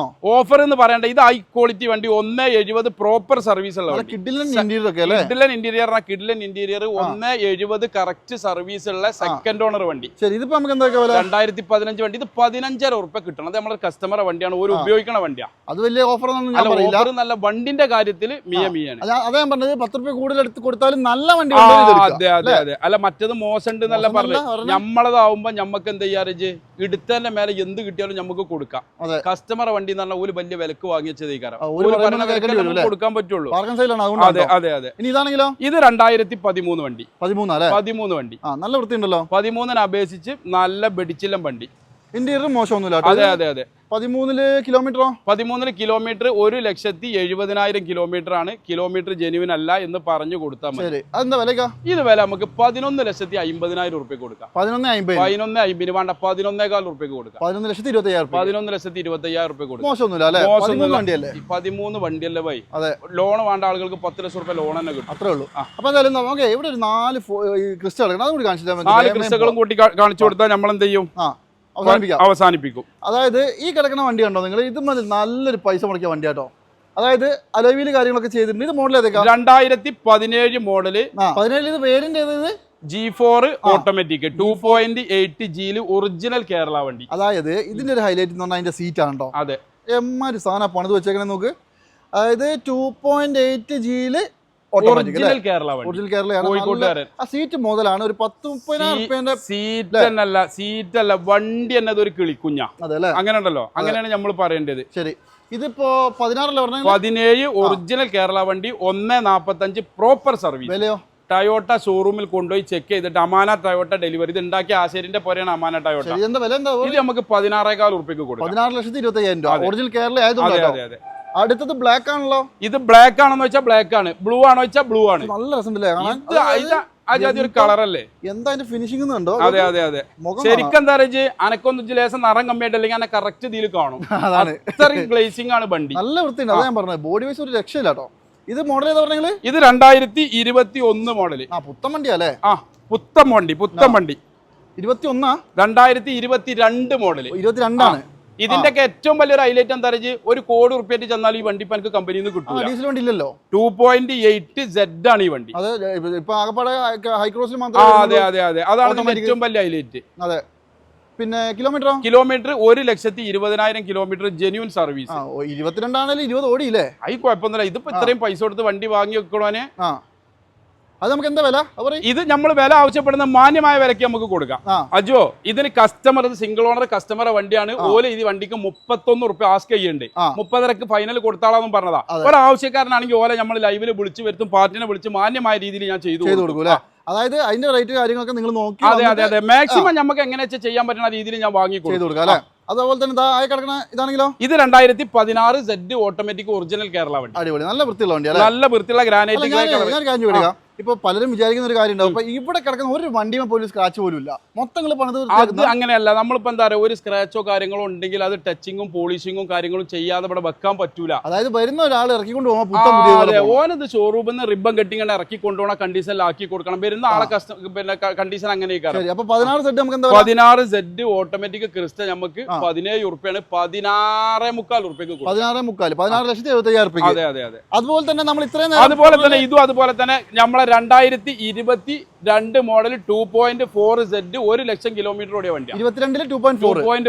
ആ. ഓഫർ എന്ന് പറയണ്ട. ഇത് ഹൈ ക്വാളിറ്റി വണ്ടി. ഒന്ന് എഴുപത് പ്രോപ്പർ സർവീസ് ഉള്ള കിഡിലൻ ഇന്റീരിയർ ഒക്കെ അല്ലേ? കിഡിലൻ ഇന്റീരിയർ കിഡിലൻ ഇന്റീരിയർ ഒന്ന് എഴുപത് കറക്റ്റ് സർവീസ് ഉള്ള സെക്കൻഡ് ഓണർ വണ്ടി. ശരി ഇതിപ്പോ നമുക്ക് എന്താ രണ്ടായിരത്തി പതിനഞ്ച് വണ്ടി. ഇത് പതിനഞ്ചര ഉറുപ്പ കിട്ടണം. അത് നമ്മുടെ കസ്റ്റമറെ വണ്ടിയാണ്. ഒരു ഉപയോഗിക്കണ വണ്ടിയാണ് അത് വലിയ ഓഫർ നല്ല വണ്ടിന്റെ കാര്യത്തിൽ മിയ മിയാണ്. അതാ ഞാൻ പറഞ്ഞത്. പത്ത് റുപ്യ കൂടുതൽ എടുത്ത് കൊടുത്താലും നല്ല വണ്ടി അതെ അതെ അതെ. അല്ല മറ്റത് മോശമുണ്ട് എന്നല്ല പറഞ്ഞു. നമ്മളതാവുമ്പോ ഞമ്മക്ക് എന്ത് ചെയ്യാറ് ഇടുത്തതിന്റെ മേലെ എന്ത് കിട്ടിയാലും നമുക്ക് കൊടുക്കാം. കസ്റ്റമറെ വണ്ടി എന്ന് പറഞ്ഞാൽ ഒരു വലിയ വിലക്ക് വാങ്ങിച്ചത് ഈ കൊടുക്കാൻ പറ്റുള്ളൂ. അതെ അതെ അതെ. ഇതാണെങ്കിലോ? ഇത് രണ്ടായിരത്തി പതിമൂന്ന് വണ്ടി. പതിമൂന്നാ പതിമൂന്ന് വണ്ടി. നല്ല വൃത്തിയുണ്ടല്ലോ. പതിമൂന്നിനെ അപേക്ഷിച്ച് നല്ല വെടിച്ചില്ലം വണ്ടി. ഇന്റീരിയർ മോശമൊന്നുമില്ല. അതെ അതെ അതെ. പതിമൂന്നിൽ കിലോമീറ്ററോ? പതിമൂന്നിൽ കിലോമീറ്റർ ഒരു ലക്ഷത്തി എഴുപതിനായിരം കിലോമീറ്റർ ആണ് കിലോമീറ്റർ ജെനുവിൻ അല്ല എന്ന് പറഞ്ഞു കൊടുത്താൽ മതി. അതെന്താ വിലക്കാ ഇത് വില നമുക്ക് പതിനൊന്ന് ലക്ഷത്തി അമ്പതിനായിരം ഉറുപ്പ്യ കൊടുക്കാം. പതിനൊന്ന് അമ്പത് പതിനൊന്ന് അമ്പതിന് വേണ്ട പതിനൊന്നേകാൽ ഉറുപ്പ്യക്ക് കൊടുക്കാം. പതിനൊന്ന് ലക്ഷത്തി ഇരുപത്തി അയ്യായിരം റുപ്യ. പതിനൊന്ന് ലക്ഷത്തി ഇരുപത്തി അയ്യായിരം ഉറുപ്പ്യ കൊടുക്കും. മോശമൊന്നുമില്ല. പതിമൂന്ന് വണ്ടിയല്ലേ? പോയി അതെ. ലോൺ വേണ്ട ആളുകൾക്ക് പത്ത് ലക്ഷം റുപ്യ ലോൺ തന്നെ കിട്ടും. അത്രേ ഉള്ളൂ. അപ്പൊ എന്തായാലും നമുക്ക് ഇവിടെ ഒരു നാല് ക്രിസ്റ്റൽ കിടക്കണം അതും കൂടി കാണിച്ചിട്ട് നമുക്ക് നാല് വേഗം ക്രിസ്തകളും കൂട്ടി കാണിച്ചു കൊടുത്താൽ നമ്മൾ എന്ത് ചെയ്യും? അവസാനിപ്പിക്കാം. അവസാനിപ്പിക്കും. അതായത് ഈ കിടക്കുന്ന വണ്ടി കണ്ടോ നിങ്ങൾ? ഇത് മതി നല്ലൊരു പൈസ മുടക്കിയ വണ്ടി കേട്ടോ അതായത് അലവിയിൽ കാര്യങ്ങളൊക്കെ ചെയ്തിട്ടുണ്ട്. ഇത് മോഡൽ ഏതൊക്കെയാണ് രണ്ടായിരത്തി പതിനേഴ് മോഡൽ പതിനേഴ് ഇത് വേരിന്റെ ഏത് G four automatic two point eight ജിയിൽ ഒറിജിനൽ കേരള വണ്ടി. അതായത് ഇതിന്റെ ഒരു ഹൈലൈറ്റ് എന്ന് പറഞ്ഞാൽ അതിന്റെ സീറ്റ് ആണ് അതെ. എമ്മാര് സാധനം പണിത് വെച്ചേക്കണേ നോക്ക്. അതായത് ടു പോയിന്റ് എയ്റ്റ് അല്ലേ ഒറിജിനൽ കേരള വണ്ടി. ഒറിജിനൽ കേരളയാണ് ആ സീറ്റ് മുതലാണ് ഒരു പത്ത് മുപ്പതിനായിരം റുപ്യന്റെ സീറ്റ് അല്ല വണ്ടി എന്നത് ഒരു കിളിക്കുഞ്ഞ. അങ്ങനെ ഉണ്ടല്ലോ അങ്ങനെയാണ് നമ്മൾ പറയേണ്ടത്. ശരി. ഇതിപ്പോ പതിനാറല്ലേ പറഞ്ഞ പതിനേഴ് ഒറിജിനൽ കേരള വണ്ടി ഒന്ന് നാപ്പത്തഞ്ച് പ്രോപ്പർ സർവീസ് വിലയോ? ടയോട്ട ഷോറൂമിൽ കൊണ്ടുപോയി ചെക്ക് ചെയ്തിട്ട് അമാന ടയോട്ട ഡെലിവറി ഇത് ഉണ്ടാക്കിയ ആശേരിന്റെ പോലെയാണ് അമാന ടയോട്ട ഇത് നമുക്ക് പതിനാറേക്കാൾ ഉറപ്പിക്ക് കൊടുക്കും. പതിനാറ് ലക്ഷത്തി ഇരുപത്തി അയ്യായിരം രൂപ. അതെ. ഒറിജിനൽ കേരള ആയതുകൊണ്ട് അടുത്തത് ബ്ലാക്ക് ആണല്ലോ. ഇത് ബ്ലാക്ക് ആണെന്ന് വെച്ചാൽ ബ്ലാക്ക് ആണ്. ബ്ലൂ ആണോ വെച്ചാൽ ബ്ലൂ ആണ്. നല്ല രസമുണ്ടല്ലേ കാണാൻ? അജാതി ഒരു കളറല്ലേ എന്താ അതിന്റെ ഫിനിഷിംഗ് കണ്ടോ? അതെ അതെ അതെ. ശരിക്കും എന്താ പറയുക അനക്കൊന്നും ലേശം നിറം കമ്മിയായിട്ട് അല്ലെങ്കിൽ അന്നെ കറക്റ്റ് ഇതിൽ കാണും. അതാണ്. ഗ്ലേസിംഗ് ആണ് വണ്ടി. നല്ല വൃത്തിയുണ്ട് അതാ ഞാൻ പറഞ്ഞത്. ബോഡി വൈസ് ഒരു രക്ഷയില്ല കേട്ടോ. ഇത് മോഡൽ ഏതാ പറഞ്ഞത് ഇത് രണ്ടായിരത്തി ഇരുപത്തി ഒന്ന് മോഡൽ ആ പുത്തൻ വണ്ടി അല്ലേ? ആ പുത്തൻ വണ്ടി പുത്തൻ വണ്ടി. ഇരുപത്തി ഒന്നാ രണ്ടായിരത്തി ഇരുപത്തി രണ്ട് മോഡൽ ഇരുപത്തി രണ്ടാണ് ഇതിന്റെ ഒക്കെ ഏറ്റവും വലിയൊരു ഹൈലൈറ്റ് എന്താ പറയുക ഒരു കോടി ഉറുപ്പ്യായിട്ട് ചെന്നാൽ ഈ വണ്ടി എനിക്ക് കമ്പനിയിൽ നിന്ന് ആ കിട്ടൂല ഡീസൽ വണ്ടി ഇല്ലല്ലോ ടു പോയിന്റ് എയ്റ്റ് സെഡ് ആണ് ഈ വണ്ടി. അത് അതെ അതെ അതാണ്. ഏറ്റവും വലിയ ഹൈലൈറ്റ് അതെ. പിന്നെ കിലോമീറ്റർ കിലോമീറ്റർ ഒരു ലക്ഷത്തി ഇരുപതിനായിരം കിലോമീറ്റർ ജെന്യൂൻ സർവീസ് ഇരുപത്തിരണ്ടാണെങ്കിലും ഇരുപത് ഓടിയില്ലേ? അത് കുഴപ്പമൊന്നുമില്ല. ഇതിപ്പോ ഇത്രയും പൈസ കൊടുത്ത് വണ്ടി വാങ്ങി വെക്കണോനെ? അത് നമുക്ക് എന്താ വില? ഇത് നമ്മൾ വില ആവശ്യപ്പെടുന്ന മാന്യമായ വിലയ്ക്ക് നമുക്ക് കൊടുക്കാം. അജോ ഇതിന് കസ്റ്റമർ സിംഗിൾ ഓണർ കസ്റ്റമർ വണ്ടിയാണ്. ഓല ഈ വണ്ടിക്ക് മുപ്പത്തൊന്ന് റുപ്യ ആസ്ക് ചെയ്യുന്നുണ്ട്. മുപ്പതരക്ക് ഫൈനൽ കൊടുത്താളാന്നും പറഞ്ഞതാ. ഒരു ആവശ്യക്കാരനാണെങ്കിൽ ഓല നമ്മൾ ലൈവിൽ വിളിച്ചു വരുത്തും പാർട്ടിനെ വിളിച്ച് മാന്യമായ രീതിയിൽ ഞാൻ ചെയ്തു കൊടുക്കും. അതായത് അതിന്റെ റേറ്റ് കാര്യങ്ങളൊക്കെ നിങ്ങൾ നോക്കി അതെ അതെ അതെ. മാക്സിമം നമുക്ക് എങ്ങനെ ചെയ്യാൻ പറ്റുന്ന രീതിയിൽ ഞാൻ വാങ്ങി കൊടുക്കാം. അല്ലേ? അതുപോലെ തന്നെ ആയി കിടക്കണ ഇതാണെങ്കിലോ? ഇത് രണ്ടായിരത്തി പതിനാറ് സെഡ് ഓട്ടോമാറ്റിക് ഒറിജിനൽ കേരള വണ്ടി. അടിപൊളി. നല്ല വൃത്തിയുള്ള വണ്ടി നല്ല വൃത്തിയുള്ള ഗ്രാനൈറ്റ് കാര്യം ചോദിക്കാം. ഇപ്പൊ പലരും വിചാരിക്കുന്ന ഒരു കാര്യം ഉണ്ടാവും ഇവിടെ കിടക്കുന്ന ഒരു വണ്ടിയും പോലും സ്ക്രാച്ച് പോലും ഇല്ല. മൊത്തങ്ങൾ പണിത് അത് അങ്ങനെയല്ല. നമ്മളിപ്പോ എന്താ പറയുക ഒരു സ്ക്രാച്ചോ കാര്യങ്ങളോ ഉണ്ടെങ്കിൽ അത് ടച്ചിങ്ങും പോളിഷിങ്ങും കാര്യങ്ങളും ചെയ്യാതെ ഇവിടെ വെക്കാൻ പറ്റൂല. അതായത് വരുന്ന ഒരാൾ ഇറക്കിക്കൊണ്ട് പോകാൻ. ഓനത് ഷോറൂമിൽ നിന്ന് റിബൺ കെട്ടിങ്ങനെ ഇറക്കി കൊണ്ടുപോകണ കണ്ടീഷനിൽ ആക്കി കൊടുക്കണം. വരുന്ന ആളെ പിന്നെ കണ്ടീഷൻ അങ്ങനെയൊക്കെ പതിനാറ് സെറ്റ് നമുക്ക് എന്താ? പതിനാറ് സെഡ് ഓട്ടോമാറ്റിക് ക്രിസ്റ്റ നമുക്ക്. പതിനേഴ് ഉറുപ്പിയാണ്. പതിനാറ് മുക്കാൽ ഉറുപ്പിക്ക് പതിനാറ് മുക്കാൽ പതിനാറ് ലക്ഷത്തി എഴുപത്തി അയ്യായിരം അതെ അതെ അതെ. അതുപോലെ തന്നെ നമ്മൾ ഇത്രയും അതുപോലെ തന്നെ ഇതും അതുപോലെ തന്നെ നമ്മളെ രണ്ടായിരത്തി ഇരുപത്തി രണ്ട് model two point four Z ഒരു ലക്ഷം കിലോമീറ്റർ ഓടിയ വണ്ടി ഇരുപത്തിരണ്ടിൽ ടു പോയിന്റ്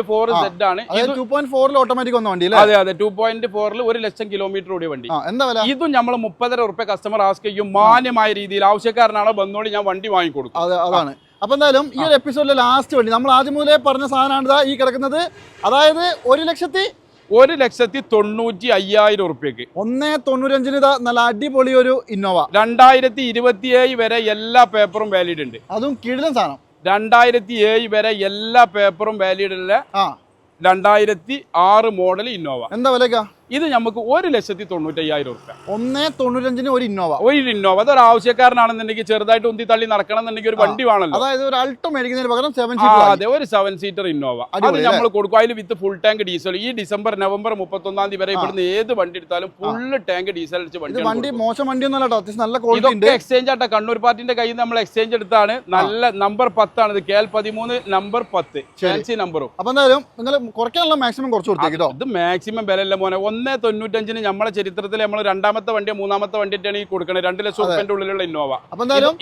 ഫോർ. സെഡ് ആണ്. അതായത് ഇത് ടു പോയിന്റ് ഫോറിൽ ഓട്ടോമാറ്റിക് വന്ന വണ്ടി അതെ അതെ. ടു പോയിന്റ് ഫോറിൽ ഒരു ലക്ഷം കിലോമീറ്റർ ഓടിയ വണ്ടി. എന്താ ഇതും നമ്മൾ മുപ്പതര ഉറുപ്പ്യ കസ്റ്റമർ ആസ്ക് ചെയ്യും. മാന്യമായ രീതിയിൽ ആവശ്യക്കാരനാണോ ബന്നോളി ഞാൻ വണ്ടി വാങ്ങിക്കൊടുക്കും. അതെ അതാണ്. അപ്പൊ എന്തായാലും ഈ ഒരു എപ്പിസോഡിലെ ലാസ്റ്റ് വണ്ടി. നമ്മൾ ആദ്യം മുതലേ പറഞ്ഞ സാധനമാണ് ഈ കിടക്കുന്നത്. അതായത് ഒരു ലക്ഷത്തി ഒരു ലക്ഷത്തി തൊണ്ണൂറ്റി അയ്യായിരം ഉറുപ്പ്യക്ക്. ഒന്നേ തൊണ്ണൂറ്റഞ്ചിന് ഇതാ നല്ല അടിപൊളി ഒരു ഇന്നോവ. രണ്ടായിരത്തി ഇരുപത്തിയേഴ് വരെ എല്ലാ പേപ്പറും വാലിഡ് ഉണ്ട്. അതും കിടിലൻ സാധനം. രണ്ടായിരത്തി ഏഴ് വരെ എല്ലാ പേപ്പറും വാലിഡ് ഉള്ള ആ. രണ്ടായിരത്തി ആറ് മോഡൽ ഇന്നോവ. എന്താ വിലക്കാ ഇത് നമുക്ക് ഒരു ലക്ഷത്തി തൊണ്ണൂറ്റി അയ്യായിരം ഉറുപ്പ്യ. ഒന്നേ തൊണ്ണൂറ്റഞ്ചിന് ഒരു ഇന്നോവ. ഒരു ഇന്നോവ. അതൊരു ആവശ്യക്കാരനാണെന്നുണ്ടെങ്കിൽ ചെറുതായിട്ട് ഉന്തി തള്ളി നടക്കണം എന്നുണ്ടെങ്കിൽ ഒരു വണ്ടി വേണമല്ലോ. അതായത് ഒരു അൾട്ടോ മേടിക്കുന്നതിന് പകരം സെവൻ സീറ്റർ അതെ ഒരു സെവൻ സീറ്റർ ഇന്നോവ. അത് നമ്മൾ കൊടുക്കും. അതിൽ വിത്ത് ഫുൾ ടാങ്ക് ഡീസൽ ഈ ഡിസംബർ നവംബർ മുപ്പത്തൊന്നാം തീയതി വരെ ഇവിടുന്ന് ഏത് വണ്ടി എടുത്താലും ഫുൾ ടാങ്ക് ഡീസൽ അടിച്ച് വണ്ടി വണ്ടി മോശം വണ്ടി ഒന്നും അല്ലോ അത്യാവശ്യം നല്ല ക്വാളിറ്റി എക്സ്ചേഞ്ച് ആട്ടെ. കണ്ണൂർ പാർട്ടിന്റെ കയ്യിൽ നിന്ന് നമ്മൾ എക്സ്ചേഞ്ച് എടുത്താണ്. നല്ല നമ്പർ പത്താണ് ഇത്. കെ എൽ പതിമൂന്ന് നമ്പർ പത്ത്. ഫാൻസി നമ്പറും അപ്പൊ എന്തായാലും നിങ്ങൾ കുറയ്ക്കാനുള്ള മാക്സിമം കുറച്ച് കൊടുത്തേക്കോ ഇത് മാക്സിമം വില മോനെ. ഒന്നേ തൊണ്ണൂറ്റഞ്ചിന് നമ്മളെ ചരിത്രത്തിൽ നമ്മൾ രണ്ടാമത്തെ വണ്ടിയോ മൂന്നാമത്തെ വണ്ടിയിട്ടാണ് ഈ കൊടുക്കുന്നത് രണ്ട് ലക്ഷം റുപ്യന്റെ ഉള്ളിലുള്ള ഇന്നോവ.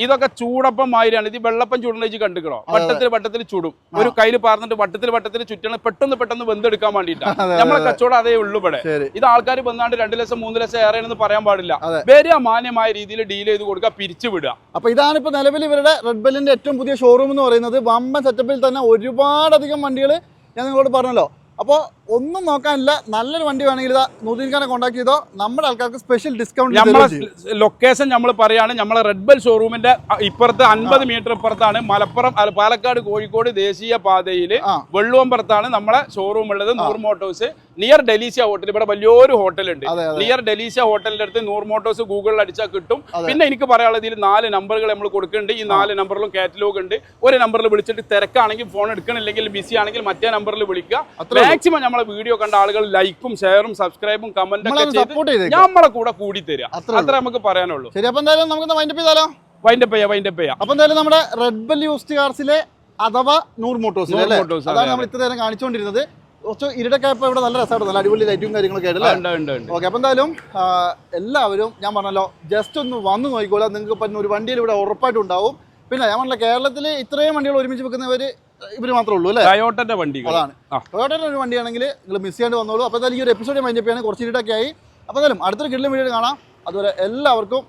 ഇതൊക്കെ ചൂടപ്പം മാതിരിയാണ്. ഇത് വെള്ളപ്പം ചൂടുന്ന കണ്ടുക്കണോ? വട്ടത്തിൽ വട്ടത്തിൽ ചൂടും. ഒരു കയ്യിൽ പാർന്നിട്ട് വട്ടത്തിൽ വട്ടത്തിൽ ചുറ്റണം. പെട്ടെന്ന് പെട്ടെന്ന് ബന്ധെടുക്കാൻ വേണ്ടിയിട്ടാണ് നമ്മളെ കച്ചവടം അതേ ഉള്ളൂ ഇവിടെ. ഇത് ആൾക്കാർ വന്നാണ്ട് രണ്ട് ലക്ഷം മൂന്ന് ലക്ഷം ഏറെ ഏറെയാണെന്ന് പറയാൻ പാടില്ല. വേറെ വരിക മാന്യമായ രീതിയിൽ ഡീൽ ചെയ്ത് കൊടുക്കുക പിരിച്ചു വിടുക. അപ്പൊ ഇതാണ് ഇപ്പൊ നിലവിൽ ഇവരുടെ റെഡ് ബെല്ലിന്റെ ഏറ്റവും പുതിയ ഷോറൂം എന്ന് പറയുന്നത്. വമ്പൻ സെറ്റപ്പിൽ തന്നെ ഒരുപാടധികം വണ്ടികൾ ഞാൻ നിങ്ങളോട് പറഞ്ഞല്ലോ. അപ്പോൾ ഒന്നും നോക്കാനില്ല. നല്ലൊരു വണ്ടി വേണമെങ്കിൽ ഇതാ നൂതീൻ ഖാനെ കോൺടാക്ട് ചെയ്തോ. നമ്മുടെ ആൾക്കാർക്ക് സ്പെഷ്യൽ ഡിസ്കൗണ്ട് നമ്മളെ ലൊക്കേഷൻ നമ്മൾ പറയാണ്. നമ്മളെ റെഡ് ബെൽ ഷോറൂമിന്റെ ഇപ്പുറത്ത് അൻപത് മീറ്റർ ഇപ്പുറത്താണ് മലപ്പുറം പാലക്കാട് കോഴിക്കോട് ദേശീയ പാതയിൽ. വെള്ളുവമ്പുറത്താണ് നമ്മളെ ഷോറൂം ഉള്ളത്. Noor motors near Delicia hotel ഇവിടെ വലിയൊരു ഹോട്ടൽ ഉണ്ട് അതെ അതെ. നിയർ ഡെലീസിയ ഹോട്ടലിന്റെ അടുത്ത് നൂർ മോട്ടോഴ്സ് ഗൂഗിളിൽ അടിച്ചാൽ കിട്ടും. പിന്നെ എനിക്ക് പറയാനുള്ളത് ഇതിൽ നാല് നമ്പറുകൾ നമ്മൾ കൊടുക്കുന്നുണ്ട്. ഈ നാല് നമ്പറിലും കാറ്റലോഗ് ഉണ്ട്. ഒരു നമ്പറിൽ വിളിച്ചിട്ട് തിരക്കാണെങ്കിൽ ഫോൺ എടുക്കണില്ലെങ്കിൽ ബിസി ആണെങ്കിൽ മറ്റേ നമ്പറിൽ വിളിക്കുക. മാക്സിമം ഉള്ളൂ. നമ്മളെ വീഡിയോ കണ്ട ആളുകൾ ലൈക്കും ഷെയറും സബ്സ്ക്രൈബും കമന്റും ഒക്കെ ചെയ്ത് നമ്മളെ കൂടെ കൂടി തരിക അത്ര നമുക്ക് പറയാനുള്ളൂ. ശരി അപ്പൊ എന്തായാലും നമുക്ക് വൈൻഡപ്പ് ചെയ്താലോ? വൈൻഡപ്പ് ചെയ്യാം വൈൻഡപ്പ് ചെയ്യാം. അപ്പൊ എന്തായാലും നമ്മുടെ റെഡ് ബെൽ യൂസ്ഡ് കാർസിലെ അഥവാ നൂർ മോട്ടോഴ്സ്, അതാണ് നമ്മൾ ഇത്ര നേരം കാണിച്ചുകൊണ്ടിരുന്നത്. കുറച്ച് ഇരുടക്കായപ്പോൾ ഇവിടെ നല്ല രസമായിട്ട് നല്ല അടിപൊളി ലൈറ്റും കാര്യങ്ങളൊക്കെ ആയിട്ട് അല്ലേ? ഉണ്ട് ഉണ്ട് ഉണ്ട്. ഓക്കെ അപ്പം എന്തായാലും എല്ലാവരും ഞാൻ പറഞ്ഞല്ലോ ജസ്റ്റ് ഒന്ന് വന്ന് നോക്കിക്കോളാം. നിങ്ങൾക്ക് പറ്റുന്ന ഒരു വണ്ടിയിൽ ഇവിടെ ഉറപ്പായിട്ടുണ്ടാവും പിന്നെ ഞാൻ പറഞ്ഞില്ല കേരളത്തിൽ ഇത്രയും വണ്ടികൾ ഒരുമിച്ച് വെക്കുന്നവർ ഇവർ മാത്രമേ ഉള്ളൂ അല്ലേ? ടയോട്ടന്റെ വണ്ടി അതാണ്. ടൊയോട്ടന്റെ ഒരു വണ്ടിയാണെങ്കിൽ നിങ്ങൾ മിസ് ചെയ്യാണ്ട് വന്നോളൂ. അപ്പോൾ എന്തായാലും ഈ ഒരു എപ്പിസോഡ് മൈൻഡപ്പ് ചെയ്യാണ്. കുറച്ച് ഇരുട്ടൊക്കെ ആയി അപ്പോൾ എന്തായാലും അടുത്തൊരു കിഡിലും വീഡിയോ കാണാം. അതുപോലെ എല്ലാവർക്കും